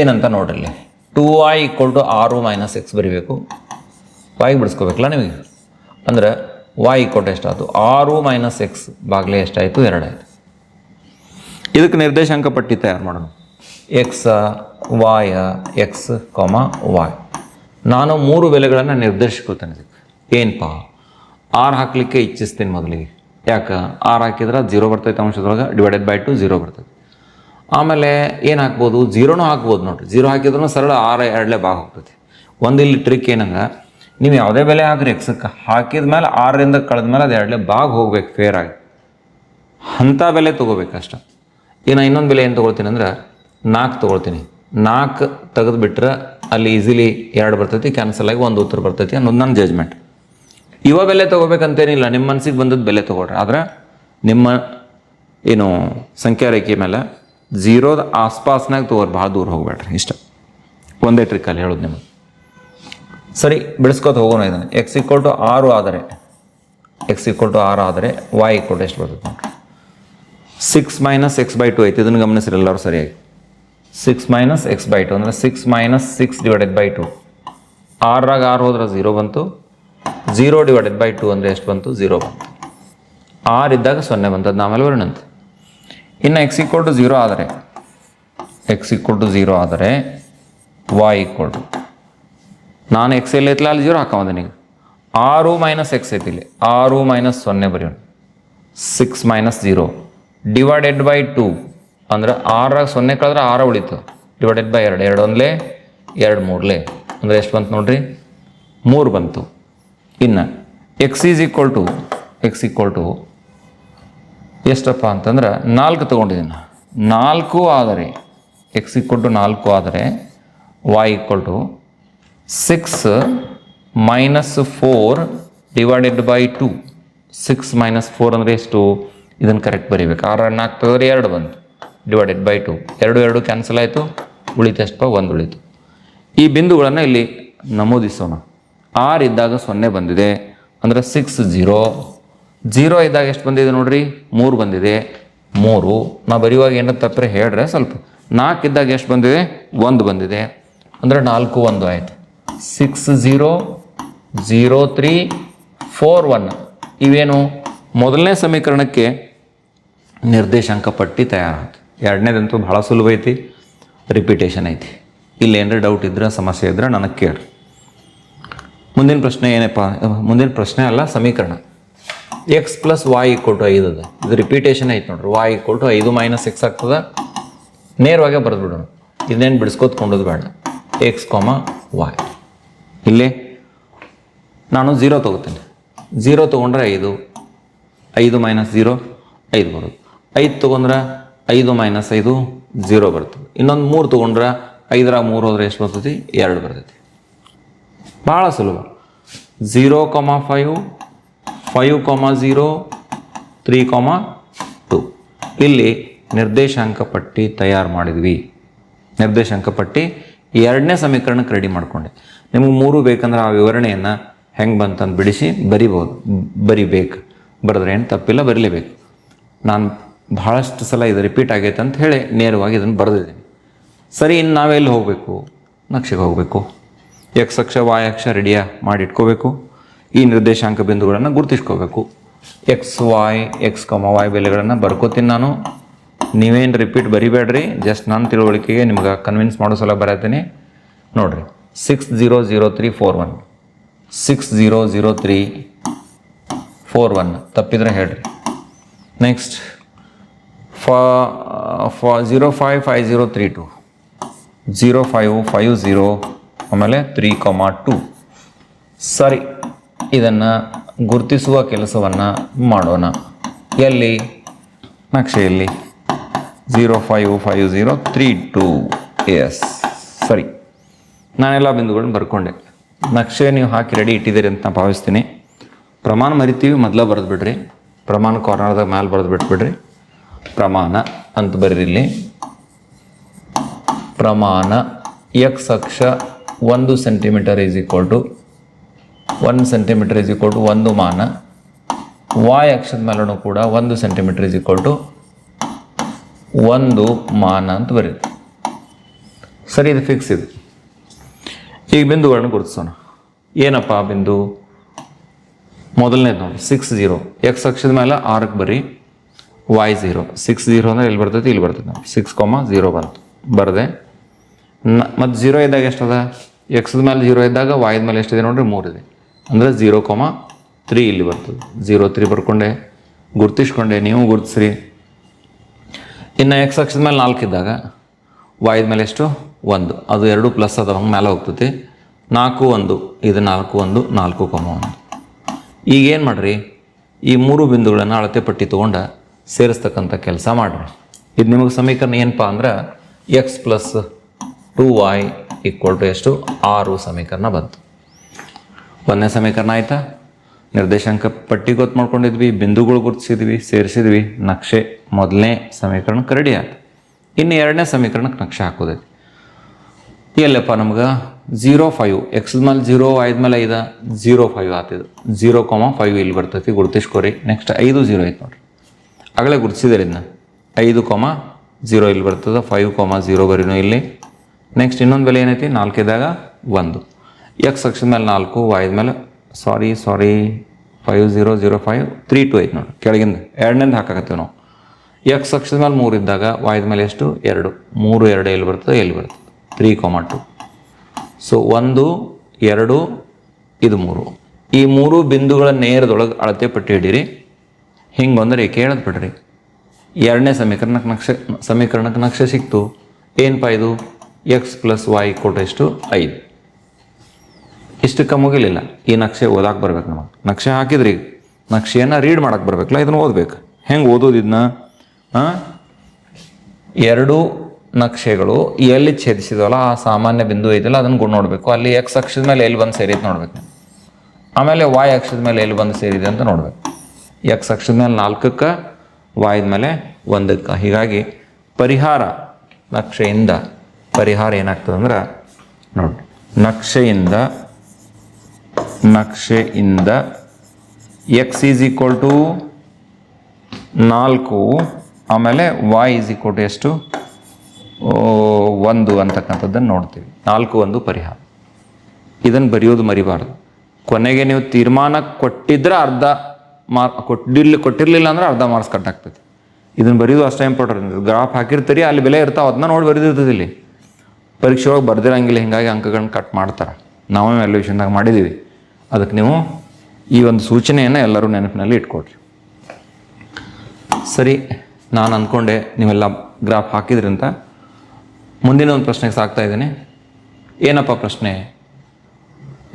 ಏನಂತ ನೋಡ್ರಿ ಟೂ ಐ ಈಕ್ವಲ್ ಟು ಆರು ಮೈನಸ್ ಎಕ್ಸ್ ಬರೀಬೇಕು. ವಾಯ್ ಬಿಡಿಸ್ಕೋಬೇಕಲ್ಲ ನಿಮಗೆ? ಅಂದ್ರೆ ವಾಯ್ ಈಕ್ವಲ್ ಟು ಎಷ್ಟಾಯ್ತು? ಆರು ಮೈನಸ್ ಎಕ್ಸ್ ಬಾಗ್ಲೆ ಎಷ್ಟಾಯಿತು? ಎರಡಾಯಿತು ಇದಕ್ಕೆ ನಿರ್ದೇಶಾಂಕ ಪಟ್ಟಿ ತಯಾರು ಮಾಡೋಣ. ಎಕ್ಸ ವಾಯ ಎಕ್ಸ್ ಕಾಮ ವಾಯ್ ನಾನು ಮೂರು ಬೆಲೆಗಳನ್ನು ನಿರ್ದೇಶಿಸ್ಕೊಳ್ತೇನೆ ಇದಕ್ಕೆ ಏನಪ್ಪ ಆರ್ ಹಾಕಲಿಕ್ಕೆ ಇಚ್ಛಿಸ್ತೀನಿ ಮೊದಲಿಗೆ. ಯಾಕೆ? ಆರ್ ಹಾಕಿದ್ರೆ ಜೀರೋ ಬರ್ತೈತೆ ಅಂಶದೊಳಗೆ ಡಿವೈಡೆಡ್ ಬೈ ಟು ಜೀರೋ ಬರ್ತೈತೆ. ಆಮೇಲೆ ಏನು ಹಾಕ್ಬೋದು? ಜೀರೋನೂ ಹಾಕ್ಬೋದು ನೋಡಿರಿ. ಜೀರೋ ಹಾಕಿದ್ರೂ ಸರಳ ಆರ ಎರಡಲೇ ಭಾಗ ಹೋಗ್ತೈತಿ. ಒಂದು ಇಲ್ಲಿ ಟ್ರಿಕ್ ಏನಂಗ ನೀವು ಯಾವುದೇ ಬೆಲೆ ಹಾಕ್ರಿ ಎಕ್ಸಕ್ಕೆ ಹಾಕಿದ ಮೇಲೆ ಆರರಿಂದ ಕಳೆದ ಮೇಲೆ ಅದು ಎರಡಲೇ ಭಾಗ ಹೋಗ್ಬೇಕು ಫೇರ್ ಆಗಿ. ಅಂಥ ಬೆಲೆ ತೊಗೋಬೇಕಷ್ಟ. ಇನ್ನು ಇನ್ನೊಂದು ಬೆಲೆ ಏನು ತೊಗೊಳ್ತೀನಿ ಅಂದ್ರೆ ನಾಲ್ಕು ತೊಗೊಳ್ತೀನಿ. ನಾಲ್ಕು ತೆಗೆದುಬಿಟ್ರೆ ಅಲ್ಲಿ ಈಸಿಲಿ ಎರಡು ಬರ್ತೈತಿ ಕ್ಯಾನ್ಸಲ್ ಆಗಿ ಒಂದು ಉತ್ತರ ಬರ್ತೈತಿ ಅನ್ನೋದು ನನ್ನ ಜಜ್ಮೆಂಟ್ ಇವ ಬೆಲೆ ತೊಗೋಬೇಕಂತೇನಿಲ್ಲ, ನಿಮ್ಮ ಮನಸ್ಸಿಗೆ ಬಂದದ್ದು ಬೆಲೆ ತೊಗೊಳ್ರಿ. ಆದ್ರೆ ನಿಮ್ಮ, ಏನು ಸಂಖ್ಯಾ ರೇಖೆ ಮೇಲೆ ಝೀರೋದ ಆಸ್ಪಾಸ್ನಾಗ ತೊಗೊಳ್ರಿ ಭಾಳ ದೂರ ಹೋಗ್ಬೇಡ್ರಿ, ಇಷ್ಟ. ಒಂದೇ ಟ್ರಿಕ್ಕಲ್ಲಿ ಹೇಳೋದು ನಿಮಗೆ. ಸರಿ, ಬಿಡಿಸ್ಕೊತ ಹೋಗೋಣ ಇದನ್ನು. ಎಕ್ಸ್ ಇಕ್ವಲ್ ಟು ಆರು ಆದರೆ ಎಕ್ಸ್ ಇಕ್ವಲ್ ಟು ಆರು ಆದರೆ ವೈ ಇಕ್ವಲ್ ಟು ಎಷ್ಟು ಬರ್ತದೆ ನೋಡ್ರಿ. Six minus X by two ಐತಿ. ಇದನ್ನು ಗಮನಿಸಿರಿ ಎಲ್ಲರೂ ಸರಿಯಾಗಿ. Six minus X by two ಅಂದರೆ six minus six divided by two ಆರಾಗ ಆರು ಹೋದ್ರೆ ಝೀರೋ ಬಂತು. ಝೀರೋ ಡಿವೈಡೆಡ್ ಬೈ ಟು ಅಂದರೆ ಎಷ್ಟು ಬಂತು? ಝೀರೋ ಬಂತು. ಆರು ಇದ್ದಾಗ ಸೊನ್ನೆ ಬಂತದ್ದು ಆಮೇಲೆ ಬರೋಣಂತೆ ಇನ್ನು ಎಕ್ಸ್ ಈಕ್ವಲ್ ಟು ಝೀರೋ ಆದರೆ ಎಕ್ಸ್ ಈಕ್ವಲ್ ಟು ಝೀರೋ ಆದರೆ ವಾಯ್ ಈಕ್ವಲ್ ಟು ನಾನು ಎಕ್ಸ್ ಎಲ್ಲಿ ಐತಿಲ್ಲ ಅಲ್ಲಿ ಜೀರೋ ಹಾಕೊಂಬಂದೆ ನೀವು ಆರು ಮೈನಸ್ ಎಕ್ಸ್ ಐತಿ ಇಲ್ಲಿ. ಆರು ಮೈನಸ್ ಸೊನ್ನೆ ಬರೆಯೋಣ. Six minus zero divided by two ಅಂದ್ರೆ ಆರಾಗ ಸೊನ್ನೆ ಕಳೆದ್ರೆ ಆರ ಉಳಿತು. ಡಿವೈಡೆಡ್ ಬೈ ಎರಡು. ಎರಡು ಒಂದ್ಲೆ, ಎರಡು ಮೂರ್ಲೆ. ಅಂದರೆ ಎಷ್ಟು ಬಂತು ನೋಡ್ರಿ? ಮೂರು ಬಂತು. ಇನ್ನು X is equal to X equal to ಎಷ್ಟಪ್ಪ ಅಂತಂದ್ರೆ ನಾಲ್ಕು ತೊಗೊಂಡಿದ್ದೀನಿ ನಾಲ್ಕು ಆದರೆ ಎಕ್ಸ್ ಈಕ್ವಲ್ ಟು ನಾಲ್ಕು ಆದರೆ Y equal to six minus four divided by two six minus four ಅಂದರೆ ಎಷ್ಟು? ಇದನ್ನು ಕರೆಕ್ಟ್ ಬರೀಬೇಕು. ಆರು ನಾಲ್ಕು ತೆಗೆದ್ರೆ ಎರಡು ಬಂತು. ಡಿವೈಡೆಡ್ ಬೈ ಟು ಎರಡು ಎರಡು ಕ್ಯಾನ್ಸಲ್ ಆಯಿತು. ಉಳಿತಷ್ಟು ಎಷ್ಟಪ್ಪ ಒಂದು ಉಳಿತು. ಈ ಬಿಂದುಗಳನ್ನು ಇಲ್ಲಿ ನಮೂದಿಸೋಣ. ಆರ್ ಇದ್ದಾಗ ಸೊನ್ನೆ ಬಂದಿದೆ. ಅಂದರೆ ಸಿಕ್ಸ್ ಜೀರೋ ಜೀರೋ ಇದ್ದಾಗ ಎಷ್ಟು ಬಂದಿದೆ ನೋಡ್ರಿ? ಮೂರು ಬಂದಿದೆ. ಮೂರು. ನಾ ಬರೆಯುವಾಗ ಏನೋ ತಪ್ಪರೆ ಹೇಳ್ರೆ ಸ್ವಲ್ಪ. ನಾಲ್ಕು ಇದ್ದಾಗ ಎಷ್ಟು ಬಂದಿದೆ? ಒಂದು ಬಂದಿದೆ. ಅಂದರೆ ನಾಲ್ಕು, ಒಂದು ಆಯಿತು. Six zero zero three four one ಇವೇನು? ಮೊದಲನೇ ಸಮೀಕರಣಕ್ಕೆ ನಿರ್ದೇಶಾಂಕ ಪಟ್ಟಿ ತಯಾರಾಯ್ತು ಎರಡನೇದಂತೂ ಭಾಳ ಸುಲಭ ಐತಿ ರಿಪಿಟೇಷನ್ ಐತಿ. ಇಲ್ಲಿ ಏನಾರ ಡೌಟ್ ಇದ್ರೆ, ಸಮಸ್ಯೆ ಇದ್ರೆ ನನಗೆ ಕೇಳಿ. ಮುಂದಿನ ಪ್ರಶ್ನೆ ಏನಪ್ಪ, ಮುಂದಿನ ಪ್ರಶ್ನೆ ಅಲ್ಲ, ಸಮೀಕರಣ. X plus Y equal to ಐದು ಅದ. ಇದು ರಿಪಿಟೇಷನ್ ಐತೆ ನೋಡ್ರಿ. ವಾಯ್ ಈಕ್ವಲ್ ಟು ಐದು ಮೈನಸ್ ಎಕ್ಸ್ ಆಗ್ತದ. ನೇರವಾಗೆ ಬರೆದ್ಬಿಡೋಣ. ಇದನ್ನೇನು ಬಿಡಿಸ್ಕೋತ್ಕೊಂಡೋದು ಬೇಡ. ಎಕ್ಸ್ ಕಾಮ ವಾಯ್ ಇಲ್ಲಿ? ನಾನು ಝೀರೋ ತೊಗೋತೀನಿ. ಝೀರೋ ತೊಗೊಂಡ್ರೆ ಐದು. ಐದು ಮೈನಸ್ ಝೀರೋ ಐದು ಬರೋದು ಐದು ತೊಗೊಂಡ್ರೆ ಐದು ಮೈನಸ್ ಐದು ಝೀರೋ ಬರ್ತದೆ ಇನ್ನೊಂದು ಮೂರು ತೊಗೊಂಡ್ರೆ ಐದರಾಗ ಮೂರು ಹೋದ್ರೆ ಎಷ್ಟು ಬರ್ತೈತಿ? ಎರಡು ಬರ್ತೈತಿ. ಭಾಳ ಸುಲಭ. Zero comma five five comma zero three comma two ಇಲ್ಲಿ ನಿರ್ದೇಶಾಂಕ ಪಟ್ಟಿ ತಯಾರು ಮಾಡಿದ್ವಿ. ನಿರ್ದೇಶಾಂಕ ಪಟ್ಟಿ ಎರಡನೇ ಸಮೀಕರಣಕ್ಕೆ ರೆಡಿ ಮಾಡಿಕೊಂಡೆ. ನಿಮಗೆ ಮೂರು ಬೇಕಂದ್ರೆ ಆ ವಿವರಣೆಯನ್ನು ಹೆಂಗೆ ಬಂತಂದು ಬಿಡಿಸಿ ಬರಿಬೋದು, ಬರಿಬೇಕು. ಬರೆದ್ರೆ ಏನು ತಪ್ಪಿಲ್ಲ, ಬರಿಲೇಬೇಕು. ನಾನು ಭಾಳಷ್ಟು ಸಲ ಇದು ರಿಪೀಟ್ ಆಗೈತೆ ಅಂತ ಹೇಳಿ ನೇರವಾಗಿ ಇದನ್ನು ಬರೆದಿದ್ದೀನಿ. ಸರಿ, ಇನ್ನು ನಾವೆಲ್ಲಿ ಹೋಗಬೇಕು? ನಕ್ಷೆಗೆ ಹೋಗಬೇಕು. ಎಕ್ಸ್ ಅಕ್ಷ ವಾಯ್ ಅಕ್ಷ ರೆಡಿಯಾ ಮಾಡಿ ಇಟ್ಕೋಬೇಕು ಈ ನಿರ್ದೇಶಾಂಕ ಬಿಂದುಗಳನ್ನು ಗುರುತಿಸ್ಕೋಬೇಕು. X Y X comma Y ಬೆಲೆಗಳನ್ನು ಬರ್ಕೋತೀನಿ ನಾನು. ನೀವೇನು ರಿಪೀಟ್ ಬರಿಬೇಡ್ರಿ. ಜಸ್ಟ್ ನನ್ನ ತಿಳುವಳಿಕೆಗೆ ನಿಮ್ಗೆ ಕನ್ವಿನ್ಸ್ ಮಾಡೋ ಸಲ ಬರತೀನಿ ನೋಡಿರಿ six zero zero three four one six zero zero three four one ತಪ್ಪಿದ್ರೆ ಹೇಳ್ರಿ. Next zero five five zero three two zero five five zero ಆಮೇಲೆ ತ್ರೀ ಕಾಮ ಟು ಸರಿ, ಇದನ್ನು ಗುರುತಿಸುವ ಕೆಲಸವನ್ನು ಮಾಡೋಣ. ಎಲ್ಲಿ? ನಕ್ಷೆಯಲ್ಲಿ. Zero five five zero three two yes ಸರಿ. ನಾನೆಲ್ಲ ಬಿಂದುಗಳನ್ನ ಬರ್ಕೊಂಡೆ. ನಕ್ಷೆ ನೀವು ಹಾಕಿ ರೆಡಿ ಇಟ್ಟಿದ್ದೀರಿ ಅಂತ ನಾನು ಭಾವಿಸ್ತೀನಿ. ಪ್ರಮಾಣ ಮರಿತೀವಿ, ಮೊದಲ ಬರೆದು ಬಿಡ್ರಿ. ಪ್ರಮಾಣ ಕಾರ್ನರ್ದಾಗ ಮ್ಯಾಲೆ ಬರೆದು ಬಿಟ್ಬಿಡ್ರಿ. ಪ್ರಮಾಣ ಅಂತ ಬರೀರಿ ಇಲ್ಲಿ. ಪ್ರಮಾಣ ಎಕ್ಸ್ ಅಕ್ಷ ಒಂದು centimetre is equal to one centimetre is equal to ಒಂದು ಮಾನ. ವಾಯ್ ಅಕ್ಷದ ಮೇಲೂ ಕೂಡ ಒಂದು ಸೆಂಟಿಮೀಟರ್ ಈಸ್ ಈಕ್ವಲ್ ಟು ಒಂದು ಮಾನ ಅಂತ ಬರೀರಿ. ಸರಿ, ಇದು ಫಿಕ್ಸ್ ಇದು. ಈಗ ಬಿಂದುಗಳನ್ನು ಗುರುತಿಸೋಣ. ಏನಪ್ಪ ಬಿಂದು? ಮೊದಲನೇದು ನೋಡಿ ಸಿಕ್ಸ್ ಜೀರೋ ಎಕ್ಸ್ ಅಕ್ಷದ ಮೇಲೆ ಆರಕ್ಕೆ ಬರೀ ವಾಯ್ ಝೀರೋ ಸಿಕ್ಸ್ ಝೀರೋ ಅಂದರೆ ಇಲ್ಲಿ ಬರ್ತೈತಿ? ಇಲ್ಲಿ ಬರ್ತೈತಿ ನಾವು ಸಿಕ್ಸ್ ಕಾಮ ಝೀರೋ ಬಂತು ಬರದೆ. ಮತ್ತು ಝೀರೋ ಇದ್ದಾಗ ಎಷ್ಟದ? ಎಕ್ಸ್ದ ಮೇಲೆ ಝೀರೋ ಇದ್ದಾಗ ವಾಯ್ದ ಮೇಲೆ ಎಷ್ಟಿದೆ ನೋಡ್ರಿ? ಮೂರಿದೆ ಅಂದರೆ ಝೀರೋ ಕಾಮ ತ್ರೀ ಇಲ್ಲಿ ಬರ್ತದೆ. ಝೀರೋ ತ್ರೀ ಬರ್ಕೊಂಡೆ. ಗುರ್ತಿಸ್ಕೊಂಡೆ. ನೀವು ಗುರ್ತಿಸ್ರಿ. ಇನ್ನು ಎಕ್ಸ್ ಅಕ್ಷದ ಮೇಲೆ ನಾಲ್ಕು ಇದ್ದಾಗ ವಾಯ್ದ ಮೇಲೆ ಎಷ್ಟು? ಒಂದು. ಅದು ಎರಡು ಪ್ಲಸ್ ಅದ ಹಂಗೆ ಮೇಲೆ ಹೋಗ್ತೈತಿ. ನಾಲ್ಕು ಒಂದು. ಇದು ನಾಲ್ಕು ಒಂದು, ನಾಲ್ಕು ಕೊಮ ಒಂದು. ಈಗೇನು ಮಾಡ್ರಿ? ಈ ಮೂರು ಬಿಂದುಗಳನ್ನು ಅಳತೆ ಪಟ್ಟಿ ತೊಗೊಂಡ ಸೇರಿಸ್ತಕ್ಕಂಥ ಕೆಲಸ ಮಾಡಿರಿ ಇದು ನಿಮಗೆ ಸಮೀಕರಣ ಏನಪ್ಪ ಅಂದ್ರೆ X plus two Y equal to ಎಷ್ಟು? ಆರು ಸಮೀಕರಣ ಬಂತು. ಒಂದನೇ ಸಮೀಕರಣ ಆಯ್ತಾ? ನಿರ್ದೇಶಾಂಕ ಪಟ್ಟಿ ಗೊತ್ತು ಮಾಡ್ಕೊಂಡಿದ್ವಿ, ಬಿಂದುಗಳು ಗುರುತಿಸಿದ್ವಿ, ಸೇರಿಸಿದ್ವಿ, ನಕ್ಷೆ ಮೊದಲನೇ ಸಮೀಕರಣಕ್ಕೆ ರೆಡಿ ಆಯ್ತು. ಇನ್ನು ಎರಡನೇ ಸಮೀಕರಣಕ್ಕೆ ನಕ್ಷೆ ಹಾಕೋದೈತಿ ಎಲ್ಲಪ್ಪ ನಮ್ಗೆ? ಝೀರೋ ಫೈವ್ ಎಕ್ಸ್ ಮೇಲೆ ಝೀರೋ ಐದ ಮೇಲೆ ಐದ? ಝೀರೋ ಫೈವ್ ಆತಿದ್ದು ಝೀರೋ ಕಾಮ ಫೈವ್ ಇಲ್ಲಿ ಬರ್ತೈತಿ, ಗುರುತಿಸ್ಕೊರಿ. ನೆಕ್ಸ್ಟ್ ಐದು ಝೀರೋ ಐತೆ ನೋಡ್ರಿ. ಆಗಲೇ ಗುರುತಿಸಿದ್ದಾರೆ ಇದನ್ನ ಐದು ಕೊಮ ಜೀರೋ ಇಲ್ಲಿ ಬರ್ತದೆ ಫೈವ್ ಕೊಮ ಜೀರೋ ಬರೀನೋ ಇಲ್ಲಿ. ನೆಕ್ಸ್ಟ್ ಇನ್ನೊಂದು ಬೆಲೆ ಏನೈತಿ? ನಾಲ್ಕಿದಾಗ ಒಂದು. ಎಕ್ಸ್ ಅಕ್ಷದ ಮೇಲೆ ನಾಲ್ಕು ವಾಯ್ದ ಮೇಲೆ sorry sorry five zero zero five three two ಐತೆ ನೋಡಿ. ಕೆಳಗಿಂದ, ಎರಡನೇದು ಹಾಕಾಕತ್ತೀವಿ ನಾವು. ಎಕ್ಸ್ ಅಕ್ಷದ ಮೇಲೆ ಮೂರು ಇದ್ದಾಗ ವಾಯ್ದ ಮೇಲೆ ಎಷ್ಟು? ಎರಡು. ಮೂರು, ಎರಡು ಎಲ್ಲಿ ಬರ್ತದೆ? ಎಲ್ಲಿ ಬರ್ತದೆ? ತ್ರೀ ಕೊಮ ಟು ಸೊ ಒಂದು, ಎರಡು, ಇದು ಮೂರು. ಈ ಮೂರು ಬಿಂದುಗಳ ನೇರದೊಳಗೆ ಅಳತೆ ಪಟ್ಟಿ ಹಿಡೀರಿ. ಹಿಂಗೆ ಬಂದರೆ ರೇಖೆ ಬಿಡ್ರಿ. ಎರಡನೇ ಸಮೀಕರಣಕ್ಕೆ ನಕ್ಷೆ ಸಮೀಕರಣಕ್ಕೆ ನಕ್ಷೆ ಸಿಕ್ತು. ಏನಪ್ಪ ಇದು? ಎಕ್ಸ್ ಪ್ಲಸ್ ವೈ ಕೊಟ್ಟು ಎಷ್ಟು? ಐದು. ಇಷ್ಟಕ್ಕೆ ಮುಗಿಲಿಲ್ಲ. ಈ ನಕ್ಷೆ ಓದಾಕೆ ಬರ್ಬೇಕು ನಮಗೆ. ನಕ್ಷೆ ಹಾಕಿದ್ರಿ. ನಕ್ಷೆಯನ್ನು ರೀಡ್ ಮಾಡಕ್ಕೆ ಬರ್ಬೇಕಲ್ಲ, ಇದನ್ನು ಓದಬೇಕು. ಹೆಂಗೆ ಓದೋದು ಇದನ್ನ ಎರಡು ನಕ್ಷೆಗಳು ಎಲ್ಲಿ ಛೇದಿಸಿದವಲ್ಲ, ಆ ಸಾಮಾನ್ಯ ಬಿಂದು ಐತಲ್ಲ, ಅದನ್ನು ಗುಣ ನೋಡಬೇಕು. ಅಲ್ಲಿ ಎಕ್ಸ್ ಅಕ್ಷದ ಮೇಲೆ ಎಲ್ಲಿ ಬಂದು ಸೇರಿದೆ ನೋಡ್ಬೇಕು. ಆಮೇಲೆ ವಾಯ್ ಅಕ್ಷದ ಮೇಲೆ ಎಲ್ಲಿ ಬಂದು ಸೇರಿದೆ ಅಂತ ನೋಡ್ಬೇಕು. ಎಕ್ಸ್ ಅಕ್ಷದ ಮೇಲೆ ನಾಲ್ಕಕ್ಕೆ ವಾಯ್ದ ಮೇಲೆ ಒಂದಕ್ಕೆ. ಹೀಗಾಗಿ ಪರಿಹಾರ ನಕ್ಷೆಯಿಂದ ಪರಿಹಾರ ಏನಾಗ್ತದೆ ಅಂದ್ರೆ ನೋಡಿ ನಕ್ಷೆಯಿಂದ ನಕ್ಷೆಯಿಂದ ಎಕ್ಸ್ ಈಸ್ ಈಕ್ವಲ್ ಟು ನಾಲ್ಕು, ಆಮೇಲೆ ವಾಯ್ ಈಸ್ ಈಕ್ವಲ್ ಟು ಎಷ್ಟು? ಒಂದು ಅಂತಕ್ಕಂಥದ್ದನ್ನು ನೋಡ್ತೀವಿ. ನಾಲ್ಕು ಒಂದು ಪರಿಹಾರ. ಇದನ್ನು ಬರೆಯೋದು ಮರಿಬಾರ್ದು. ಕೊನೆಗೆ ನೀವು ತೀರ್ಮಾನ ಕೊಟ್ಟಿದ್ರೆ ಅರ್ಧ ಮಾರ್ ಕೊಟ್ಟಿರ್ಲಿ ಕೊಟ್ಟಿರಲಿಲ್ಲ ಅಂದ್ರೆ ಅರ್ಧ ಮಾರ್ಕ್ಸ್ ಕಟ್ ಆಗ್ತೈತಿ. ಇದನ್ನು ಬರೆಯೋದು ಅಷ್ಟೇ ಇಂಪಾರ್ಟೆಂಟ್ ಗ್ರಾಫ್ ಹಾಕಿರ್ತೀರಿ, ಅಲ್ಲಿ ಬೆಲೆ ಇರ್ತಾವೆ ಅದನ್ನ ನೋಡಿ ಬರೆದಿರ್ತದೆ ಇಲ್ಲಿ. ಪರೀಕ್ಷೆ ಒಳಗೆ ಬರ್ದಿರಂಗಿಲ್ಲ, ಹಿಂಗಾಗಿ ಅಂಕಗಳನ್ನ ಕಟ್ ಮಾಡ್ತಾರೆ. ನಾವೇ ವ್ಯಾಲ್ಯೂಷನ್ದಾಗ ಮಾಡಿದ್ದೀವಿ ಅದಕ್ಕೆ ನೀವು ಈ ಒಂದು ಸೂಚನೆಯನ್ನು ಎಲ್ಲರೂ ನೆನಪಿನಲ್ಲಿ ಇಟ್ಕೊಡ್ರಿ ಸರಿ, ನಾನು ಅಂದ್ಕೊಂಡೆ ನೀವೆಲ್ಲ ಗ್ರಾಫ್ ಹಾಕಿದ್ರಿ ಅಂತ. ಮುಂದಿನ ಒಂದು ಪ್ರಶ್ನೆಗೆ ಸಾಕ್ತಾ ಇದ್ದೀನಿ. ಏನಪ್ಪ ಪ್ರಶ್ನೆ?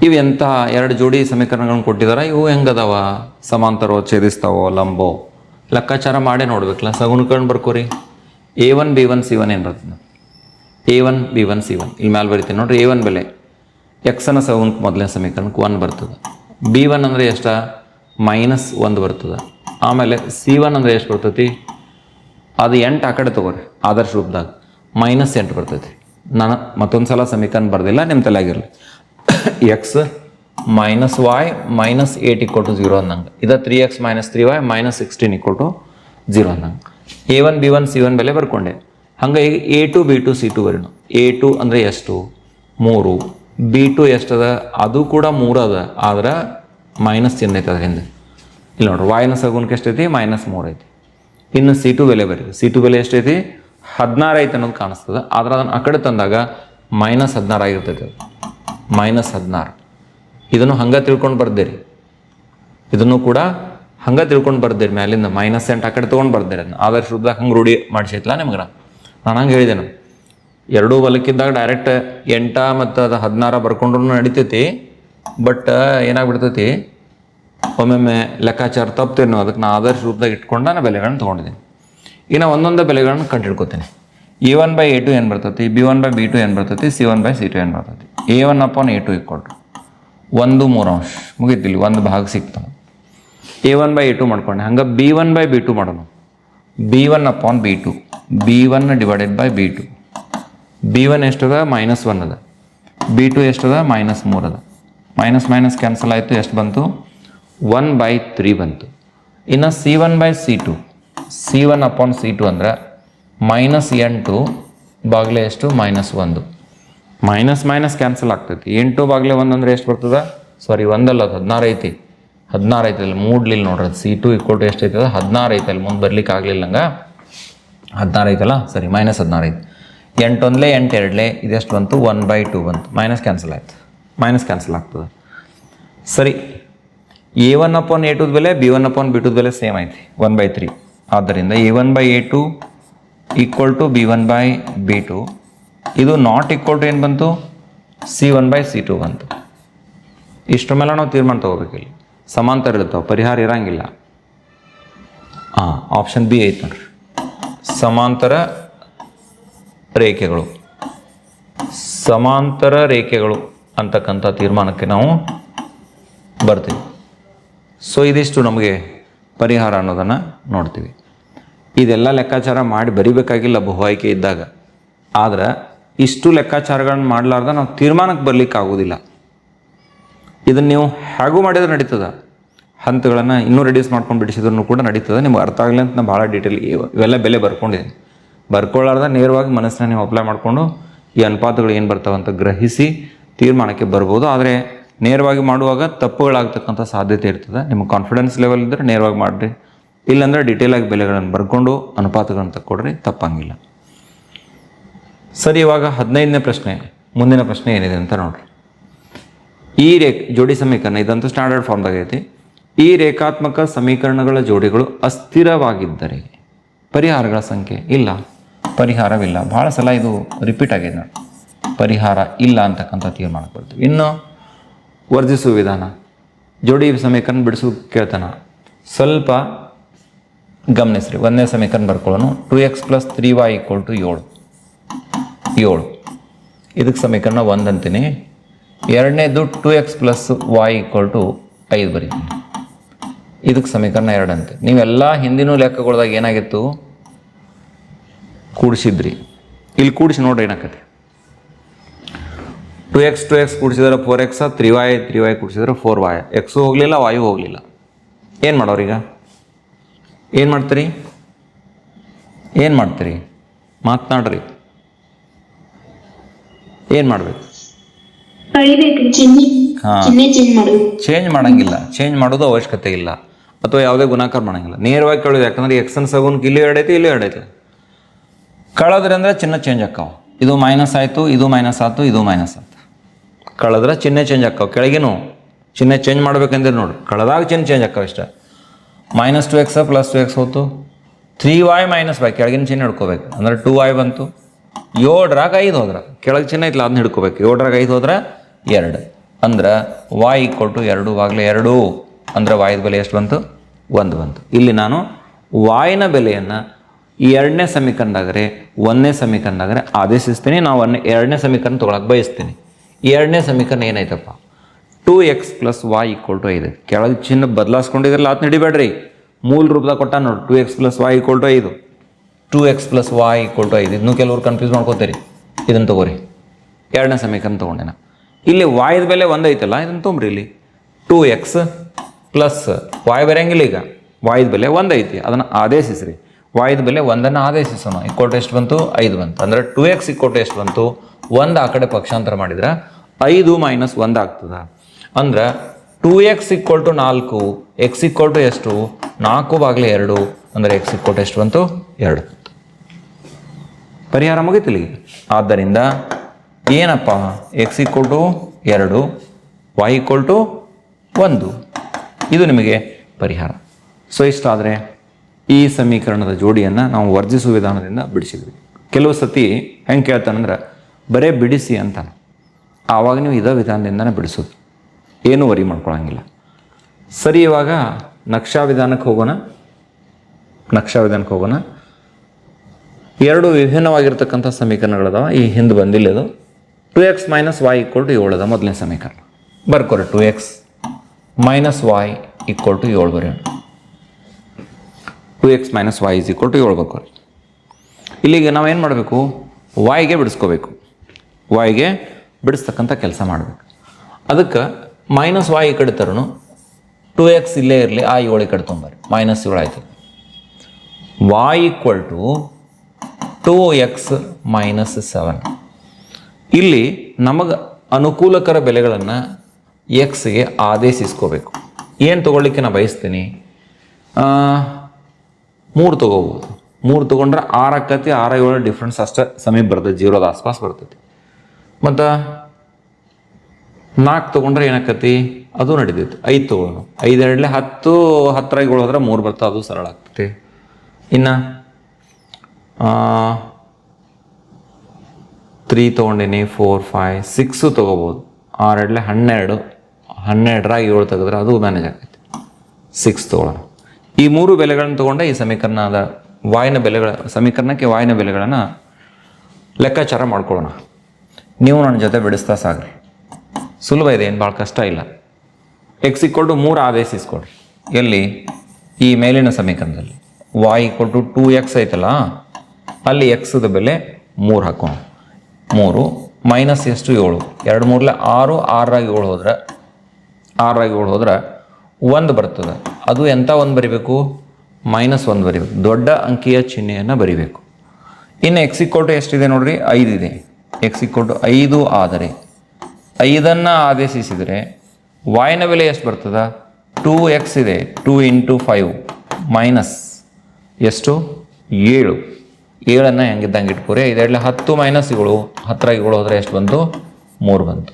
ಇವು ಎಂಥ ಎರಡು ಜೋಡಿ ಸಮೀಕರಣಗಳನ್ನು ಕೊಟ್ಟಿದ್ದಾರೆ ಇವು ಹೆಂಗದವ? ಸಮಾಂತರವೋ, ಛೇದಿಸ್ತಾವೋ, ಲಂಬೋ? ಲೆಕ್ಕಾಚಾರ ಮಾಡೇ ನೋಡ್ಬೇಕಲ್ಲ, ಸಗುಣಕರಣ ಬರ್ಕೋರಿ. A one B one C one ಏನು ಬರ್ತದೆ? A one B one C one ಇಲ್ಲಿ ಮ್ಯಾಲೆ ಬರಿತೀನಿ ನೋಡ್ರಿ ಎ ಒನ್ ಬೆಲೆ. ಎಕ್ಸನ ಸಗುಣಕ್ಕೆ ಮೊದಲನೇ ಸಮೀಕರಣಕ್ಕೆ ಒನ್ ಬರ್ತದೆ. ಬಿ ಒನ್ ಅಂದರೆ ಎಷ್ಟ? ಮೈನಸ್ ಒಂದು ಬರ್ತದೆ. ಆಮೇಲೆ ಸಿ ಒನ್ ಅಂದರೆ ಎಷ್ಟು ಬರ್ತೈತಿ? ಅದು ಎಂಟು ಆ ಕಡೆ ತೊಗೋರಿ, ಆದರ್ಶ ರೂಪದಾಗ. ಮೈನಸ್ ಎಂಟು ಬರ್ತೈತಿ. ನಾನು ಮತ್ತೊಂದು ಸಲ ಸಮೀಕರಣ ಬರ್ದಿಲ್ಲ ನಿಮ್ಮ ತಲೆಯಾಗಿರಲಿ x minus y minus eight equal to zero ಅಂದಂಗೆ ಇದು three x minus three y minus sixteen equal to zero ಅಂದಂಗೆ a one b one c one ಬೆಲೆ ಬರ್ಕೊಂಡೆ. ಹಂಗೆ a two b two c two ಬರೀನು. A two ಅಂದರೆ ಎಷ್ಟು? ಮೂರು. B two ಎಷ್ಟದ? ಅದು ಕೂಡ ಮೂರು ಅದ. ಆದ್ರೆ ಮೈನಸ್ ಚಿಹ್ನೆ ಐತೆ ಅದರಿಂದ ಇಲ್ಲಿ ನೋಡ್ರಿ ವಾಯ್ನ ಸಗುಣಕ್ಕೆ ಎಷ್ಟೈತಿ? ಮೈನಸ್ ಮೂರು ಐತಿ. ಇನ್ನು ಸಿ ಟು ಬೆಲೆ ಬರೀ ಸಿ ಟು ಬೆಲೆ ಎಷ್ಟೈತಿ? ಹದಿನಾರು ಐತೆ ಅನ್ನೋದು ಕಾಣಿಸ್ತದೆ. ಆದ್ರೆ ಅದನ್ನು ಆ ಕಡೆ ತಂದಾಗ ಮೈನಸ್ ಹದಿನಾರು ಆಗಿರ್ತೈತೆ ಮೈನಸ್ ಹದಿನಾರು. ಇದನ್ನು ಹಂಗೆ ತಿಳ್ಕೊಂಡು ಬರ್ದಿರಿ. ಇದನ್ನು ಕೂಡ ಹಂಗೆ ತಿಳ್ಕೊಂಡು ಬರ್ದಿರಿ, ಮ್ಯಾಲಿಂದ ಮೈನಸ್ ಎಂಟು ಆ ಕಡೆ ತೊಗೊಂಡು ಬರ್ದೇರಿ ಅದನ್ನ. ಆದರ್ಶ ರೂಪದಾಗ ಹಂಗೆ ರೂಢಿ ಮಾಡಿಸೈತಲ್ಲ ನಿಮ್ಗೆ ನಾನು ಹಂಗೆ ಹೇಳಿದೆ ನಾನು ಎರಡೂ ಹೊಲಕ್ಕಿದ್ದಾಗ ಡೈರೆಕ್ಟ್ ಎಂಟ ಮತ್ತು ಅದು ಹದಿನಾರ ಬರ್ಕೊಂಡ್ರು ನಡಿತೈತಿ. ಬಟ್ ಏನಾಗ್ಬಿಡ್ತೈತಿ? ಒಮ್ಮೊಮ್ಮೆ ಲೆಕ್ಕಾಚಾರ ತಪ್ತೇನೋ ಅದಕ್ಕೆ ನಾನು ಆದರ್ಶ ರೂಪದಾಗ ಇಟ್ಕೊಂಡು ನಾನು ಬೆಲೆಗಳನ್ನು ತೊಗೊಂಡಿದ್ದೀನಿ. ಇನ್ನು ಒಂದೊಂದೇ ಬೆಲೆಗಳನ್ನ ಕಂಡುಹಿಡ್ಕೊತೀನಿ ಇ ಒನ್ ಬೈ ಎ ಟು ಏನು ಬರ್ತೈತಿ? B one by B two ಏನು ಬರ್ತೈತಿ? C one by C two ಏನು ಬರ್ತೈತಿ? A one upon A two ಇಕ್ಕೊಟ್ರು ಒಂದು ಮೂರು ಅಂಶ ಮುಗೀತಿಲ್ಲಿ ಒಂದು ಭಾಗ ಸಿಕ್ತು. A one by A two ಮಾಡ್ಕೊಂಡೆ. ಹಂಗೆ B one by B two ಮಾಡೋಣ. B one upon B two B one divided by B two B one ಎಷ್ಟದ? Minus one ಅದ. ಬಿ ಟು ಎಷ್ಟದ? ಮೈನಸ್ ಮೂರು ಅದ. ಮೈನಸ್ ಮೈನಸ್ ಕ್ಯಾನ್ಸಲ್ ಆಯಿತು, ಎಷ್ಟು ಬಂತು? ಒನ್ ಬೈ ತ್ರೀ ಬಂತು. ಇನ್ನು C one by C two C one upon C two ಅಂದ್ರೆ ಮೈನಸ್ ಎಂಟು ಬಾಗಿಲೆ ಎಷ್ಟು? ಮೈನಸ್ ಒಂದು. ಮೈನಸ್ ಮೈನಸ್ ಕ್ಯಾನ್ಸಲ್ ಆಗ್ತೈತಿ. ಎಂಟು ಬಾಗ್ಲೆ ಒಂದಂದ್ರೆ ಎಷ್ಟು ಬರ್ತದ? ಸಾರಿ ಒಂದಲ್ಲ ಅದು ಹದಿನಾರು ಐತಿ. ಹದಿನಾರು ಐತಿ ಅಲ್ಲಿ ಮೂಡ್ಲಿಲ್ಲ ನೋಡ್ರಿ ಸಿ ಟು ಇಕ್ವಲ್ ಟು ಎಷ್ಟು ಐತದ? ಹದಿನಾರು ಐತಿ ಅಲ್ಲಿ ಮುಂದೆ ಬರ್ಲಿಕ್ಕೆ ಆಗಲಿಲ್ಲ ನಂಗೆ. ಹದಿನಾರು ಐತಲ್ಲ? ಸರಿ ಮೈನಸ್ ಹದಿನಾರು ಐತಿ. ಎಂಟು ಒಂದಲೇ, ಎಂಟು ಎರಡಲೇ, ಇದೆಷ್ಟು ಬಂತು? ಒನ್ ಬೈ ಟು ಬಂತು. ಮೈನಸ್ ಕ್ಯಾನ್ಸಲ್ ಆಯ್ತು. ಮೈನಸ್ ಕ್ಯಾನ್ಸಲ್ ಆಗ್ತದೆ. ಸರಿ ಎ ಒನ್ ಅಪಾನ್ ಎ ಟುದ ಬೆಲೆ ಬಿ ಒನ್ ಅಪಾನ್ ಬಿ ಟುದ ಬೆಲೆ ಸೇಮ್ ಐತಿ. ಒನ್ ಬೈ ತ್ರೀ ಆದ್ದರಿಂದ A one by A two equal to B one by B two ಇದು ನಾಟ್ ಈಕ್ವಲ್ ಟು ಏನು ಬಂತು? C one by C two ಬಂತು. ಇಷ್ಟರ ಮೇಲೆ ನಾವು ತೀರ್ಮಾನ ತೊಗೋಬೇಕಿಲ್ಲ ಸಮಾಂತರ ಇರ್ತಾವೆ ಪರಿಹಾರ ಇರಂಗಿಲ್ಲ. ಹಾಂ ಆಪ್ಷನ್ ಬಿ ಐತೆ ನೋಡ್ರಿ. ಸಮಾಂತರ ರೇಖೆಗಳು. ಸಮಾಂತರ ರೇಖೆಗಳು ಅಂತಕ್ಕಂಥ ತೀರ್ಮಾನಕ್ಕೆ ನಾವು ಬರ್ತೀವಿ. ಸೊ ಇದಿಷ್ಟು ನಮಗೆ ಪರಿಹಾರ ಅನ್ನೋದನ್ನು ನೋಡ್ತೀವಿ. ಇದೆಲ್ಲ ಲೆಕ್ಕಾಚಾರ ಮಾಡಿ ಬರಿಬೇಕಾಗಿಲ್ಲ, ಬಹು ಆಯ್ಕೆ ಇದ್ದಾಗ. ಆದ್ರೆ ಇಷ್ಟು ಲೆಕ್ಕಾಚಾರಗಳನ್ನ ಮಾಡಲಾರ್ದ ನಾವು ತೀರ್ಮಾನಕ್ಕೆ ಬರಲಿಕ್ಕೆ ಆಗೋದಿಲ್ಲ ಇದನ್ನು ನೀವು ಹೇಗೂ ಮಾಡಿದ್ರೆ ನಡೀತದ? ಹಂತಗಳನ್ನು ಇನ್ನೂ ರೆಡ್ಯೂಸ್ ಮಾಡ್ಕೊಂಡು ಬಿಡಿಸಿದ್ರು ಕೂಡ ನಡೀತದೆ. ನಿಮ್ಗೆ ಅರ್ಥ ಆಗಲಿ ಅಂತ ನಾನು ಭಾಳ ಡೀಟೇಲ್ ಇವೆಲ್ಲ ಬೆಲೆ ಬರ್ಕೊಂಡಿದ್ದೀನಿ ಬರ್ಕೊಳ್ಳಾರ್ದ ನೇರವಾಗಿ ಮನಸ್ಸನ್ನ ನೀವು ಅಪ್ಲೈ ಮಾಡಿಕೊಂಡು ಈ ಅನುಪಾತಗಳು ಏನು ಬರ್ತಾವಂತ ಗ್ರಹಿಸಿ ತೀರ್ಮಾನಕ್ಕೆ ಬರ್ಬೋದು. ಆದರೆ ನೇರವಾಗಿ ಮಾಡುವಾಗ ತಪ್ಪುಗಳಾಗ್ತಕ್ಕಂಥ ಸಾಧ್ಯತೆ ಇರ್ತದೆ. ನಿಮ್ಮ ಕಾನ್ಫಿಡೆನ್ಸ್ ಲೆವೆಲ್ ಇದ್ದರೆ ನೇರವಾಗಿ ಮಾಡಿರಿ. ಇಲ್ಲಾಂದರೆ ಡೀಟೇಲಾಗಿ ಬೆಲೆಗಳನ್ನು ಬರ್ಕೊಂಡು ಅನುಪಾತಗಳನ್ನು ತಕ್ಕೊಡ್ರಿ. ತಪ್ಪಂಗಿಲ್ಲ. ಸರಿ, ಇವಾಗ ಹದಿನೈದನೇ ಪ್ರಶ್ನೆ. ಮುಂದಿನ ಪ್ರಶ್ನೆ ಏನಿದೆ ಅಂತ ನೋಡ್ರಿ. ಈ ರೇ ಜೋಡಿ ಸಮೀಕರಣ, ಇದಂತೂ ಸ್ಟ್ಯಾಂಡರ್ಡ್ ಫಾರ್ಮ್ದಾಗ ಐತಿ. ಈ ರೇಖಾತ್ಮಕ ಸಮೀಕರಣಗಳ ಜೋಡಿಗಳು ಅಸ್ಥಿರವಾಗಿದ್ದರೆ ಪರಿಹಾರಗಳ ಸಂಖ್ಯೆ ಇಲ್ಲ. ಪರಿಹಾರವಿಲ್ಲ. ಭಾಳ ಸಲ ಇದು ರಿಪೀಟ್ ಆಗಿದೆ ನೋಡಿ ಪರಿಹಾರ ಇಲ್ಲ ಅಂತಕ್ಕಂಥ ತೀರ್ಮಾನಕ್ಕೆ ಬರ್ತೀವಿ ಇನ್ನು ವರ್ಜಿಸುವ ವಿಧಾನ. ಜೋಡಿ ಸಮೀಕರಣ ಬಿಡಿಸು ಕೇಳ್ತಾನ. ಸ್ವಲ್ಪ ಗಮನಿಸ್ರಿ. ಒಂದನೇ ಸಮೀಕರಣ ಬರ್ಕೊಳ್ಳೋಣ. Two x plus three y equal to ಏಳು. ಏಳು. ಇದಕ್ಕೆ ಸಮೀಕರಣ ಒಂದು ಅಂತೀನಿ. ಎರಡನೇದು two x plus y equal to ಐದು ಬರೀತೀನಿ. ಇದಕ್ಕೆ ಸಮೀಕರಣ ಎರಡು ಅಂತೆ. ನೀವೆಲ್ಲ ಹಿಂದಿನ ಲೆಕ್ಕಗಳ್ದಾಗ ಏನಾಗಿತ್ತು? ಕೂಡಿಸಿದ್ರಿ. ಇಲ್ಲಿ ಕೂಡಿಸಿ ನೋಡ್ರಿ ಏನಾಕತಿ two x two x ಕೂಡಿಸಿದ್ರೆ four x three y three y ಕೂಡಿಸಿದ್ರೆ four y x ಹೋಗಲಿಲ್ಲ ವಾಯು ಹೋಗಲಿಲ್ಲ. ಏನು ಮಾಡೋರೀಗ ಏನು ಮಾಡ್ತೀರಿ? ಏನು ಮಾಡ್ತೀರಿ? ಮಾತನಾಡ್ರಿ. ಏನು ಮಾಡಬೇಕು? ಚೇಂಜ್ ಮಾಡಂಗಿಲ್ಲ. ಚೇಂಜ್ ಮಾಡೋದು ಅವಶ್ಯಕತೆ ಇಲ್ಲ. ಅಥವಾ ಯಾವುದೇ ಗುಣಾಕಾರ ಮಾಡಂಗಿಲ್ಲ. ನೇರವಾಗಿ ಕೇಳೋದು ಯಾಕಂದ್ರೆ ಎಕ್ಸನ್ ಸಗುನ್ಕ್ ಇಲ್ಲಿ ಎರಡೈತಿ ಇಲ್ಲಿ ಎರಡೈತಿ ಕಳೆದ್ರೆ ಅಂದ್ರೆ ಚಿನ್ನ ಚೇಂಜ್ ಆಕ್ಕಾವ ಇದು ಮೈನಸ್ ಆಯಿತು ಇದು ಮೈನಸ್ ಆಯ್ತು ಇದು ಮೈನಸ್ ಆಯ್ತು. ಕಳೆದ್ರೆ ಚಿಹ್ನೆ ಚೇಂಜ್ ಆಕ್ಕಾವ ಕೆಳಗೇನು ಚಿಹ್ನೆ ಚೇಂಜ್ ಮಾಡ್ಬೇಕಂದ್ರೆ ನೋಡ್ರಿ ಕಳೆದಾಗ ಚಿನ್ನ ಚೇಂಜ್ ಆಕ್ಕಾವ ಇಷ್ಟ. Minus two x plus two x ಹೋತು. ತ್ರೀ ವೈ ಮೈನಸ್ ವೈ ಕೆಳಗಿನ ಚಿನ್ನ ಹಿಡ್ಕೋಬೇಕು. ಅಂದ್ರೆ ಟೂ ವೈ ಬಂತು. ಏಳರಾಗ ಐದು ಹೋದ್ರೆ. ಕೆಳಗೆ ಚಿನ್ನ ಐತಲ್ಲ ಅದನ್ನ ಹಿಡ್ಕೋಬೇಕು. ಏಳರಾಗ ಐದು ಹೋದ್ರೆ ಎರಡು. ಅಂದ್ರೆ ವಾಯ್ ಈಕ್ವಲ್ ಟು ಎರಡು ವಾಗ್ಲೆ ಎರಡು. ಅಂದ್ರೆ ವಾಯ್ದ ಬೆಲೆ ಎಷ್ಟು ಬಂತು? ಒಂದು ಬಂತು. ಇಲ್ಲಿ ನಾನು ವಾಯಿನ ಬೆಲೆಯನ್ನು ಎರಡನೇ ಸಮೀಕರಣದಾಗ್ರೆ, ಒಂದನೇ ಸಮೀಕರಣದಾಗ್ರೆ ಆದೇಶಿಸ್ತೀನಿ. ನಾವು ಒಂದು ಎರಡನೇ ಸಮೀಕರಣ ತೊಗೊಳಕ್ಕೆ ಬಯಸ್ತೀನಿ. ಎರಡನೇ ಸಮೀಕರಣ ಏನಾಯ್ತಪ್ಪ two x plus y equal to ಐದು. ಕೆಳಗೆ ಚಿನ್ನ ಬದಲಾಯಿಸ್ಕೊಂಡಿದ್ರಲ್ಲ ಅದನ್ನ ಹಿಡಿಬೇಡ್ರಿ. ಮೂಲ ರೂಪದಾಗ ಕೊಟ್ಟ ನೋಡಿ. Two x plus y equal to ಐದು. Two x plus y equal to ಐದು. ಇದನ್ನು ಕೆಲವರು ಕನ್ಫ್ಯೂಸ್ ಮಾಡ್ಕೋತೀರಿ. ಇದನ್ನು ತೊಗೋರಿ. ಎರಡನೇ ಸಮೀಕರಣ ತೊಗೊಂಡೆ ನಾ. ಇಲ್ಲಿ ವಾಯ್ದ ಬೆಲೆ ಒಂದು ಐತಲ್ಲ, ಇದನ್ನು ತೊಗೊಂಬ್ರಿ ಇಲ್ಲಿ. ಟೂ ಎಕ್ಸ್ ಪ್ಲಸ್ ವಾಯ್ ಬರೆಯಂಗಿಲ್ಲ ಈಗ. ವಾಯ್ದ ಬೆಲೆ ಒಂದು ಐತಿ, ಅದನ್ನು ಆದೇಶಿಸ್ರಿ. ವಾಯ್ದ ಬೆಲೆ ಒಂದನ್ನು ಆದೇಶಿಸೋಣ. ಟು ಎಷ್ಟು ಬಂತು? ಐದು ಬಂತು. ಅಂದರೆ ಟು ಎಕ್ಸ್ ಟು ಎಷ್ಟು ಬಂತು? ಒಂದು ಆ ಕಡೆ ಪಕ್ಷಾಂತರ ಮಾಡಿದ್ರೆ ಐದು ಮೈನಸ್ ಒಂದು ಆಗ್ತದೆ. ಅಂದ್ರೆ ಟೂ ಎಕ್ಸ್ ಇಕ್ವಲ್ ಟು ನಾಲ್ಕು ಎಕ್ಸ್ ಇಕ್ವಲ್ ಟು ಎಷ್ಟು? ನಾಲ್ಕು ಬಾಗಿಲೆ ಎರಡು, ಅಂದರೆ ಎಕ್ಸ್ ಇಕ್ವಲ್ ಟು ಎಷ್ಟು ಬಂತು? ಎರಡು. ಪರಿಹಾರ ಮುಗಿತಿಲ್ಲ? ಆದ್ದರಿಂದ ಏನಪ್ಪ? ಎಕ್ಸ್ ಈಕ್ವಲ್ ಟು ಎರಡು ವೈ ಈಕ್ವಲ್ ಟು ಒಂದು. ಇದು ನಿಮಗೆ ಪರಿಹಾರ. ಸೊ ಇಷ್ಟಾದರೆ ಈ ಸಮೀಕರಣದ ಜೋಡಿಯನ್ನು ನಾವು ವರ್ಜಿಸುವ ವಿಧಾನದಿಂದ ಬಿಡಿಸಿದ್ವಿ. ಕೆಲವು ಸತಿ ಹೆಂಗೆ ಕೇಳ್ತಾನಂದ್ರೆ, ಬರೇ ಬಿಡಿಸಿ ಅಂತಾನೆ. ಆವಾಗ ನೀವು ಇದೇ ವಿಧಾನದಿಂದನೇ ಬಿಡಿಸೋದು. ಏನೂ ವರಿ ಮಾಡ್ಕೊಳ್ಳೋಂಗಿಲ್ಲ ಸರಿ, ಇವಾಗ ನಕ್ಷಾ ವಿಧಾನಕ್ಕೆ ಹೋಗೋಣ. ನಕ್ಷಾ ವಿಧಾನಕ್ಕೆ ಹೋಗೋಣ. ಎರಡು ವಿಭಿನ್ನವಾಗಿರ್ತಕ್ಕಂಥ ಸಮೀಕರಣಗಳದಾವ. ಈ ಹಿಂದೆ ಬಂದಿಲ್ಲ ಅದು two x minus y equal to ಏಳು ಮೊದಲನೇ ಸಮೀಕರಣ. ಬರ್ಕೊರಿ two x minus y equal to ಏಳು ಬರೆಯೋಣ. Two x minus y is equal to ಏಳು ಬರ್ಕೊರಿ. ಇಲ್ಲಿಗೆ ನಾವೇನು ಮಾಡಬೇಕು? ವಾಯ್ಗೆ ಬಿಡಿಸ್ಕೋಬೇಕು. ವಾಯ್ಗೆ ಬಿಡಿಸ್ತಕ್ಕಂಥ ಕೆಲಸ ಮಾಡಬೇಕು. ಅದಕ್ಕೆ ಮೈನಸ್ ವಾಯ್ ಈ ಕಡೆ ತರೋಣ. ಟು ಎಕ್ಸ್ ಇಲ್ಲೇ ಇರಲಿ, ಆ ಏಳು ಈ ಕಡೆ ತೊಂಬರ್ರಿ ಮೈನಸ್ ಏಳು ಆಯ್ತು. Y equal to two x minus seven ಇಲ್ಲಿ ನಮಗೆ ಅನುಕೂಲಕರ ಬೆಲೆಗಳನ್ನು ಎಕ್ಸ್ಗೆ ಆದೇಶಿಸ್ಕೋಬೇಕು. ಏನು ತೊಗೊಳ್ಲಿಕ್ಕೆ ನಾನು ಬಯಸ್ತೀನಿ? ಮೂರು ತೊಗೋಬೋದು. ಮೂರು ತೊಗೊಂಡ್ರೆ ಆರು ಆಕತಿ, ಆರು ಏಳು ಡಿಫ್ರೆನ್ಸ್ ಅಷ್ಟೇ ಸಮೀಪ ಬರ್ತದೆ, ಜೀರೋದ ಆಸ್ಪಾಸ್ ಬರ್ತೈತಿ ಮತ್ತು ನಾಲ್ಕು ತೊಗೊಂಡ್ರೆ ಏನಾಕತಿ? ಅದು ನಡೀತೈತಿ. ಐದು ತೊಗೊಳ್ಳೋಣ ಐದು ಎರಡಲೆ ಹತ್ತು ಹತ್ತರಾಗಿ ಹೋದ್ರೆ ಮೂರು ಬರ್ತದೆ ಅದು ಸರಳ ಆಗ್ತೈತಿ. ಇನ್ನು ತ್ರೀ ತೊಗೊಂಡಿನಿ ಫೋರ್ ಫೈವ್ ಸಿಕ್ಸು ತೊಗೋಬೋದು. ಆರೆರಡಲೆ ಹನ್ನೆರಡು, ಹನ್ನೆರಡರಾಗ ಏಳು ತೆಗೆದ್ರೆ ಅದು ಮ್ಯಾನೇಜ್ ಆಗ್ತೈತಿ ಸಿಕ್ಸ್ ತೊಗೊಳ್ಳೋಣ ಈ ಮೂರು ಬೆಲೆಗಳನ್ನು ತೊಗೊಂಡೆ ಈ ಸಮೀಕರಣದ ವಾಯಿನ ಬೆಲೆಗಳ, ಸಮೀಕರಣಕ್ಕೆ ವಾಯಿನ ಬೆಲೆಗಳನ್ನು ಲೆಕ್ಕಾಚಾರ ಮಾಡ್ಕೊಳ್ಳೋಣ. ನೀವು ನನ್ನ ಜೊತೆ ಬಿಡಿಸ್ತಾ ಸಾಗ್ರಿ. ಸುಲಭ ಇದೆ, ಏನು ಭಾಳ ಕಷ್ಟ ಇಲ್ಲ. ಎಕ್ಸ್ ಇಕ್ವಲ್ ಟು ಮೂರು ಆದೇಶಿಸ್ಕೊಡ್ರಿ. ಎಲ್ಲಿ? ಈ ಮೇಲಿನ ಸಮೀಕರಣದಲ್ಲಿ. ವಾಯ್ ಇಕ್ವಲ್ ಟೂ ಎಕ್ಸ್ ಐತಲ್ಲ? ಅಲ್ಲಿ ಎಕ್ಸ್ದ ಬೆಲೆ ಮೂರು ಹಾಕೋಣ. ಮೂರು ಮೈನಸ್ ಎಷ್ಟು ಏಳು? ಎರಡು ಮೂರಲೆ ಆರು ಆರಾಗಿ ಏಳು ಹೋದ್ರೆ ಆರಾಗಿ ಏಳು ಹೋದ್ರೆ ಒಂದು ಬರ್ತದೆ. ಅದು ಎಂಥ ಒಂದು ಬರಿಬೇಕು? ಮೈನಸ್ ಒಂದು ಬರಿಬೇಕು. ದೊಡ್ಡ ಅಂಕಿಯ ಚಿಹ್ನೆಯನ್ನು ಬರಿಬೇಕು. ಇನ್ನು ಎಕ್ಸ್ ಟು ಎಷ್ಟಿದೆ ನೋಡ್ರಿ? ಐದಿದೆ ಎಕ್ಸ್ ಟು ಐದು ಆದರೆ ಐದನ್ನು ಆದೇಶಿಸಿದರೆ ವಾಯಿನ ಬೆಲೆ ಎಷ್ಟು ಬರ್ತದೆ? ಟೂ ಎಕ್ಸ್ ಇದೆ. ಟೂ ಇಂಟು ಫೈವ್ ಮೈನಸ್ ಎಷ್ಟು? ಏಳು. ಏಳನ್ನು ಹೆಂಗಿದ್ದಂಗೆ ಇಟ್ಕೋರಿ. ಇದೆರಡಲೆ ಹತ್ತು ಮೈನಸ್ ಏಳು ಹತ್ತಿರ ಏಳು ಹೋದರೆ ಎಷ್ಟು ಬಂತು? ಮೂರು ಬಂತು.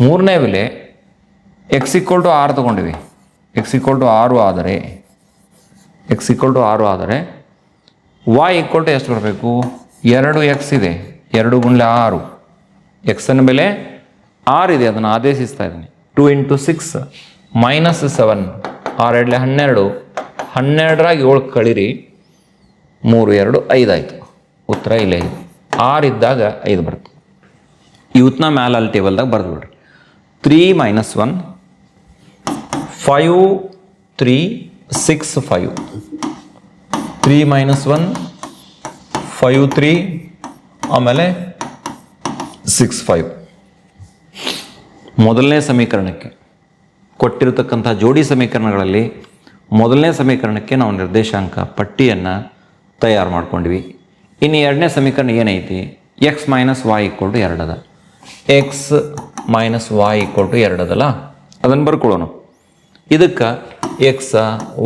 ಮೂರನೇ ಬೆಲೆ ಎಕ್ಸ್ ಇಕ್ವಲ್ ಟು ಆರು ತೊಗೊಂಡಿವಿ. ಎಕ್ಸ್ ಇಕ್ವಲ್ ಟು ಆರು ಆದರೆ ಎಕ್ಸ್ ಇಕ್ವಲ್ ಟು ಆರು ಆದರೆ ವಾಯ್ ಇಕ್ವಲ್ ಟು ಎಷ್ಟು ಬರಬೇಕು? ಎರಡು ಎಕ್ಸ್ ಇದೆ. ಎರಡು ಗುಂಡ್ಲೆ ಆರು. ಎಕ್ಸನ್ನ ಬೆಲೆ ಆರು ಇದೆ. ಅದನ್ನು ಆದೇಶಿಸ್ತಾ ಇದ್ದೀನಿ. Two into six minus seven ಆರೆಡ್ಲೆ ಹನ್ನೆರಡು. ಹನ್ನೆರಡರಾಗ ಏಳು ಕಳಿರಿ. ಮೂರು, ಎರಡು ಐದಾಯಿತು ಉತ್ತರ ಇಲ್ಲೇ ಇದೆ. ಆರು ಇದ್ದಾಗ ಐದು ಬರುತ್ತೆ. ಇವತ್ತನ್ನ ಮ್ಯಾಲೆ ಅಲ್ಲಿ ಟೇಬಲ್ದಾಗ ಬರೆದು ಬಿಡ್ರಿ. Three minus one, five, three, six, five. Three minus one, five, three, ಆಮೇಲೆ ಸಿಕ್ಸ್, ಫೈವ್. ಮೊದಲನೇ ಸಮೀಕರಣಕ್ಕೆ ಕೊಟ್ಟಿರತಕ್ಕಂಥ ಜೋಡಿ ಸಮೀಕರಣಗಳಲ್ಲಿ ಮೊದಲನೇ ಸಮೀಕರಣಕ್ಕೆ ನಾವು ನಿರ್ದೇಶಾಂಕ ಪಟ್ಟಿಯನ್ನು ತಯಾರು ಮಾಡ್ಕೊಂಡ್ವಿ. ಇನ್ನು ಎರಡನೇ ಸಮೀಕರಣ ಏನೈತಿ? X minus y equal to ಎರಡದ. X minus y equal to ಎರಡದಲ್ಲ? ಅದನ್ನು ಬರ್ಕೊಳ್ಳೋಣ. ಇದಕ್ಕೆ ಎಕ್ಸ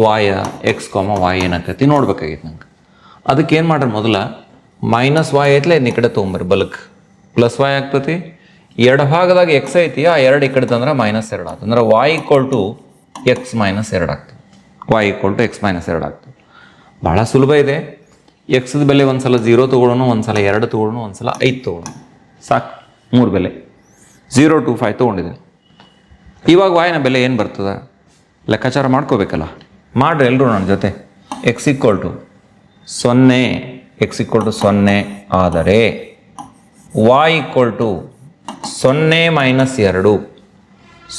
ವಾಯ ಎಕ್ಸ್ ಕಾಮ ವಾಯ್ ಏನಾಗ್ತೈತಿ ನೋಡ್ಬೇಕಾಗಿತ್ತು ನಂಗೆ. ಅದಕ್ಕೆ ಏನು ಮಾಡ್ರಿ ಮೊದಲ? ಮೈನಸ್ ವಾಯ್ ಐತ್ಲೆ ಇನ್ನು ಈ ಕಡೆ ತೊಗೊಂಬರ್ರಿ ಬಲಕ್. ಪ್ಲಸ್ ವಾಯ್ ಆಗ್ತತಿ. ಭಾಗದಾಗ ಎಕ್ಸ್ ಐತಿ, ಆ ಎರಡು ಈ ಕಡೆ ತಂದ್ರೆ ಮೈನಸ್ ಎರಡು ಆಗ್ತದೆ ಅಂದ್ರೆ y equal to x minus ಎರಡು ಆಗ್ತದೆ y equal to x minus ಎರಡು ಆಗ್ತದೆ ಭಾಳ ಸುಲಭ ಇದೆ. ಎಕ್ಸ್ದ ಬೆಲೆ ಒಂದು ಸಲ ಝೀರೋ ತೊಗೊಳ್ಳೋಣ ಒಂದು ಸಲ ಎರಡು ತೊಗೊಳ್ಳೋಣ ಒಂದು ಸಲ ಐದು ತೊಗೊಳ್ಳೋಣ ಸಾಕು. ಮೂರು ಬೆಲೆ. ಝೀರೋ ಟು ಫೈವ್ ತೊಗೊಂಡಿದೆ ಇವಾಗ ವಾಯಿನ ಬೆಲೆ ಏನು ಬರ್ತದೆ? ಲೆಕ್ಕಾಚಾರ ಮಾಡ್ಕೋಬೇಕಲ್ಲ? ಮಾಡ್ರಿ ಎಲ್ಲರೂ ನನ್ನ ಜೊತೆ. ಎಕ್ಸ್ ಇಕ್ವಲ್ ಟು ಸೊನ್ನೆ ಎಕ್ಸ್ ಇಕ್ವಲ್ ಟು ಸೊನ್ನೆ ಆದರೆ ವಾಯ್ ಈಕ್ವಲ್ ಟು ಸೊನ್ನೆ ಮೈನಸ್ ಎರಡು.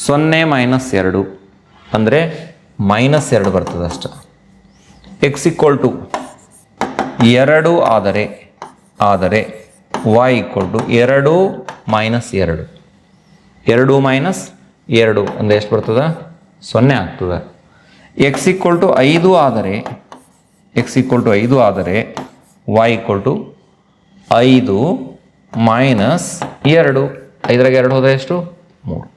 ಸೊನ್ನೆ ಮೈನಸ್ ಎರಡು ಅಂದರೆ ಮೈನಸ್ ಎರಡು ಬರ್ತದೆ ಅಷ್ಟೆ. ಎಕ್ಸ್ ಇಕ್ವಲ್ ಟು ಎರಡು ಆದರೆ ಆದರೆ ವಾಯ್ ಈಕ್ವಲ್ ಟು ಎರಡು ಮೈನಸ್ ಎರಡು. ಎರಡು ಮೈನಸ್ ಎರಡು ಅಂದರೆ ಎಷ್ಟು ಬರ್ತದೆ? ಸೊನ್ನೆ ಆಗ್ತದೆ. ಎಕ್ಸ್ ಈಕ್ವಲ್ ಟು ಐದು ಆದರೆ ಎಕ್ಸ್ ಈಕ್ವಲ್ ಟು ಐದು ಆದರೆ ವಾಯ್ ಈಕ್ವಲ್ ಟು ಐದು ಮೈನಸ್ ಎರಡು. ಐದರಾಗ ಎರಡು ಹೋದ ಎಷ್ಟು? ಮೂರು.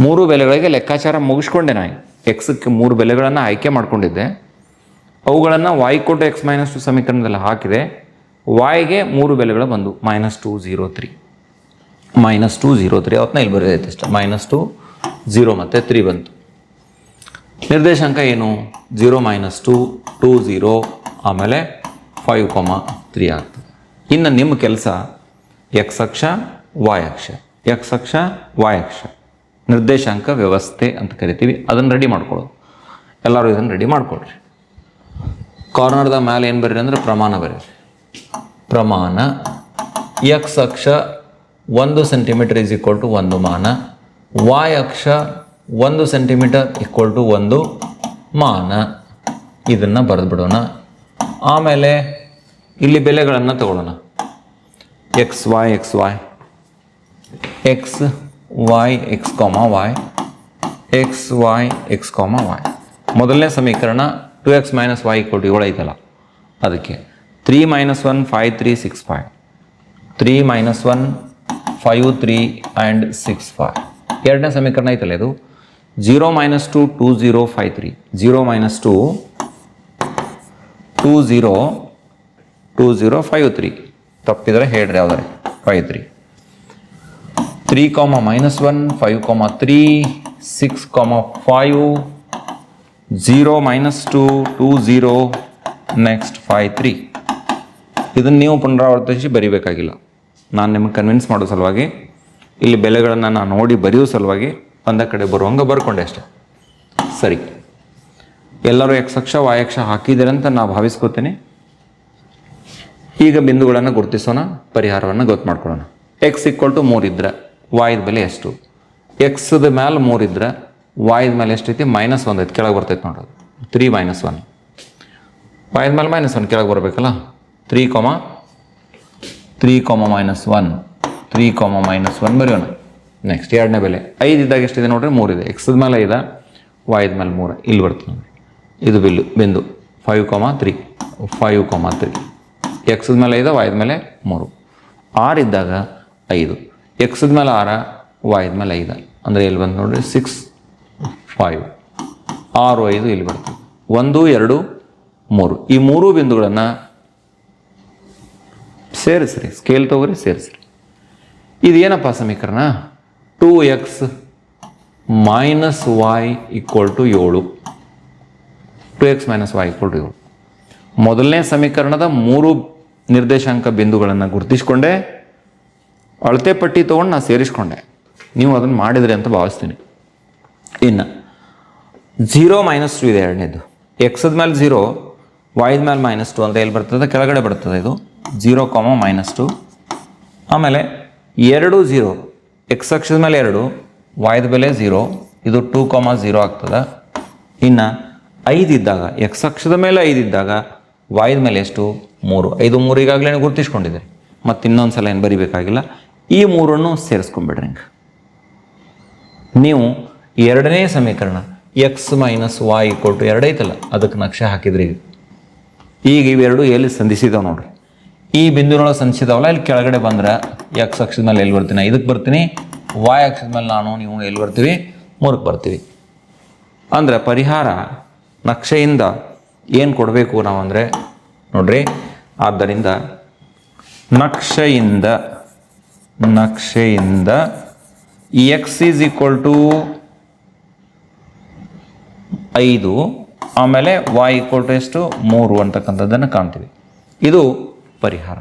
ಮೂರು ಬೆಲೆಗಳಿಗೆ ಲೆಕ್ಕಾಚಾರ ಮುಗಿಸ್ಕೊಂಡೆ ನಾನು ಎಕ್ಸಕ್ಕೆ ಮೂರು ಬೆಲೆಗಳನ್ನು ಆಯ್ಕೆ ಮಾಡ್ಕೊಂಡಿದ್ದೆ. ಅವುಗಳನ್ನು ವಾಯ್ ಕೊಟ್ಟು ಎಕ್ಸ್ ಮೈನಸ್ ಟು ಸಮೀಕರಣದಲ್ಲಿ ಹಾಕಿದೆ ವಾಯ್ಗೆ ಮೂರು ಬೆಲೆಗಳು ಬಂದು minus two zero three minus two zero three ಅವತ್ತನ್ನ ಇಲ್ಲಿ ಬರೆದೈತೆ ಅಷ್ಟೆ. ಮೈನಸ್ ಟು ಝೀರೋ ಮತ್ತು ತ್ರೀ ಬಂತು. ನಿರ್ದೇಶಾಂಕ ಏನು? Zero minus two two zero ಆಮೇಲೆ ಫೈವ್ ಕೊಮ ತ್ರೀ ಆಗ್ತದೆ. ಇನ್ನು ನಿಮ್ಮ ಕೆಲಸ ಎಕ್ಸ್ ಅಕ್ಷ ವಾಯ್ ಅಕ್ಷ. ಎಕ್ಸ್ ಅಕ್ಷ ವಾಯ್ ಅಕ್ಷ. ನಿರ್ದೇಶಾಂಕ ವ್ಯವಸ್ಥೆ ಅಂತ ಕರಿತೀವಿ. ಅದನ್ನು ರೆಡಿ ಮಾಡ್ಕೊಳ್ಳೋದು. ಎಲ್ಲರೂ ಇದನ್ನು ರೆಡಿ ಮಾಡ್ಕೊಳ್ರಿ. ಕಾರ್ನರ್ದ ಮೇಲೆ ಏನು ಬರೀರಿ ಅಂದ್ರೆ ಪ್ರಮಾಣ ಬರೀರಿ. ಪ್ರಮಾಣ ಎಕ್ಸ್ ಅಕ್ಷ ಒಂದು ಸೆಂಟಿಮೀಟರ್ ಈಸ್ ಈಕ್ವಲ್ ಟು ಒಂದು ಮಾನ. ವಾಯ್ ಅಕ್ಷ ಒಂದು ಸೆಂಟಿಮೀಟರ್ ಈಕ್ವಲ್ ಟು ಒಂದು ಮಾನ. ಇದನ್ನು ಬರೆದು ಬಿಡೋಣ. ಆಮೇಲೆ ಇಲ್ಲಿ ಬೆಲೆಗಳನ್ನು ತಗೊಳ್ಳೋಣ. X y x y x y x comma y x y x comma y ಮೊದಲನೇ ಸಮೀಕರಣ ಟು ಎಕ್ಸ್ ಮೈನಸ್ ವೈ ಕೊಟ್ಟು ಏಳು ಐತಲ್ಲ? ಅದಕ್ಕೆ three minus one five three six five three minus one five three and six five ಎರಡನೇ ಸಮೀಕರಣ ಐತಲ್ಲ ಇದು? Zero minus two two zero five three zero minus two two zero two zero five three ತಪ್ಪಿದರೆ ಹೇಳ್ರಿ ಯಾವ್ದಾರೆ? Five three three comma minus one five comma three six comma five zero minus two two zero next five three ಇದನ್ನು ನೀವು ಪುನರಾವರ್ತಿಸಿ ಬರೀಬೇಕಾಗಿಲ್ಲ. ನಾನು ನಿಮಗೆ convince ಮಾಡೋ ಸಲುವಾಗಿ, ಇಲ್ಲಿ ಬೆಲೆಗಳನ್ನು ನಾನು ನೋಡಿ ಬರೆಯೋ ಸಲುವಾಗಿ ಒಂದೇ ಕಡೆ ಬರುವಂಗೆ ಬರ್ಕೊಂಡೆ ಅಷ್ಟೆ. ಸರಿ. ಎಲ್ಲರೂ ಎಕ್ಸ್ ಅಕ್ಷ ವಾಯ್ ಅಕ್ಷ ಹಾಕಿದ್ದೀರಂತ ನಾವು ಭಾವಿಸ್ಕೋತೀನಿ. ಈಗ ಬಿಂದುಗಳನ್ನು ಗುರುತಿಸೋಣ, ಪರಿಹಾರವನ್ನು ಗೊತ್ತು ಮಾಡ್ಕೊಳ್ಳೋಣ. ಎಕ್ಸ್ ಇಕ್ವಲ್ ಟು ಮೂರಿದ್ರೆ ವಾಯ್ದ ಬೆಲೆ ಎಷ್ಟು? ಎಕ್ಸ್ದ ಮ್ಯಾಲೆ ಮೂರಿದ್ರೆ ವಾಯ್ದ ಮೇಲೆ ಎಷ್ಟೈತಿ ಮೈನಸ್ ಒಂದು ಐತಿ. ಕೆಳಗೆ ಬರ್ತೈತೆ ನೋಡೋದು ತ್ರೀ ಮೈನಸ್ ಒನ್ ವಾಯ್ದ ಮೇಲೆ ಮೈನಸ್ ಒನ್ ಕೆಳಗೆ ಬರಬೇಕಲ್ಲ? Three comma three comma minus one three comma minus one ಬರೆಯೋಣ. ನೆಕ್ಸ್ಟ್ ಎರಡನೇ ಬೆಲೆ. ಐದು ಇದ್ದಾಗ ಎಷ್ಟಿದೆ ನೋಡ್ರಿ? ಮೂರಿದೆ ಎಕ್ಸದ ಮೇಲೆ ಐದ ವಾಯ್ದ ಮೇಲೆ ಮೂರು. ಇಲ್ಲಿ ಬರ್ತದೆ ನೋಡಿ ಇದು ಬಿಲ್ಲು, ಬಿಂದು. Five comma three five comma three ಎಕ್ಸದ ಮೇಲೆ ಐದ ವಾಯ್ದ ಮೇಲೆ ಮೂರು. ಆರು ಇದ್ದಾಗ ಐದು. ಎಕ್ಸದ ಮೇಲೆ ಆರ ವಾಯ್ದ ಮೇಲೆ ಐದ. ಅಂದರೆ ಇಲ್ಲಿ ಬಂದು ನೋಡ್ರಿ? ಸಿಕ್ಸ್ ಫೈವ್ ಆರು, ಐದು ಇಲ್ಲಿ ಬರ್ತದೆ. ಒಂದು, ಎರಡು, ಮೂರು. ಈ ಮೂರು ಬಿಂದುಗಳನ್ನು ಸೇರಿಸ್ರಿ. ಸ್ಕೇಲ್ ತಗೋರಿ, ಸೇರಿಸ್ರಿ. ಇದೇನಪ್ಪ ಸಮೀಕರಣ? Two x minus y equal to ಏಳು. Two x minus y equal to ಏಳು. ಮೊದಲನೇ ಸಮೀಕರಣದ ಮೂರು ನಿರ್ದೇಶಾಂಕ ಬಿಂದುಗಳನ್ನು ಗುರುತಿಸ್ಕೊಂಡೆ. ಅಳತೆ ಪಟ್ಟಿ ತೊಗೊಂಡು ನಾನು ಸೇರಿಸ್ಕೊಂಡೆ. ನೀವು ಅದನ್ನು ಮಾಡಿದ್ರಿ ಅಂತ ಭಾವಿಸ್ತೀನಿ. ಇನ್ನು. ಝೀರೋ ಮೈನಸ್ ಟು ಇದೆ ಎರಡನೇದು. ಎಕ್ಸದ ಮೇಲೆ ಝೀರೋ ವೈದ ಮೇಲೆ ಮೈನಸ್ ಟು ಅಂತ ಎಲ್ಲಿ ಬರ್ತದೆ? ಕೆಳಗಡೆ ಬರ್ತದೆ ಇದು. Zero comma minus two. ಆಮೇಲೆ ಎರಡು ಝೀರೋ ಎಕ್ಸ್ ಅಕ್ಷದ ಮೇಲೆ ಎರಡು ವಾಯ್ದ ಬೆಲೆ ಝೀರೋ, ಇದು ಟೂ ಕಾಮ ಝೀರೋ ಆಗ್ತದೆ. ಇನ್ನು ಐದು ಇದ್ದಾಗ ಎಕ್ಸ್ ಅಕ್ಷದ ಮೇಲೆ ಐದು ಇದ್ದಾಗ ವಾಯ್ದ ಮೇಲೆ ಎಷ್ಟು? ಮೂರು. ಐದು ಮೂರು ಈಗಾಗಲೇ ಗುರುತಿಸ್ಕೊಂಡಿದೆ ಮತ್ತು ಇನ್ನೊಂದು ಸಲ ಏನು ಬರಿಬೇಕಾಗಿಲ್ಲ. ಈ ಮೂರನ್ನು ಸೇರಿಸ್ಕೊಂಬಿಡ್ರಿ ನೀವು ಎರಡನೇ ಸಮೀಕರಣ x minus y equal to ಎರಡು ಐತಲ್ಲ, ಅದಕ್ಕೆ ನಕ್ಷೆ ಹಾಕಿದ್ರಿ ಈಗ. ಈಗ ಇವೆರಡು ಎಲ್ಲಿ ಸಂಧಿಸಿದಾವೆ ನೋಡ್ರಿ. ಈ ಬಿಂದುನೊಳಗೆ ಸಂಧಿಸಿದವಲ್ಲ, ಇಲ್ಲಿ ಕೆಳಗಡೆ ಬಂದ್ರೆ ಎಕ್ಸ್ ಅಕ್ಷದ ಮೇಲೆ ಎಲ್ಲಿ ಬರ್ತೀನಿ? ಇದಕ್ಕೆ ಬರ್ತೀನಿ. ವಾಯ್ ಅಕ್ಷದ ಮೇಲೆ ನಾನು, ನೀವು ಎಲ್ಲಿ ಬರ್ತೀವಿ ಮೂರಕ್ಕೆ ಬರ್ತೀವಿ. ಅಂದರೆ ಪರಿಹಾರ ನಕ್ಷೆಯಿಂದ ಏನು ಕೊಡಬೇಕು ನಾವು ಅಂದರೆ ನೋಡ್ರಿ. ಆದ್ದರಿಂದ ನಕ್ಷೆಯಿಂದ ನಕ್ಷೆಯಿಂದ ಎಕ್ಸ್ ಈಸ್ ಈಕ್ವಲ್ ಟು ಐದು ಆಮೇಲೆ ವಾಯ್ ಟು ಎಷ್ಟು? ಮೂರು ಅಂತಕ್ಕಂಥದ್ದನ್ನು ಕಾಣ್ತೀವಿ. ಇದು ಪರಿಹಾರ.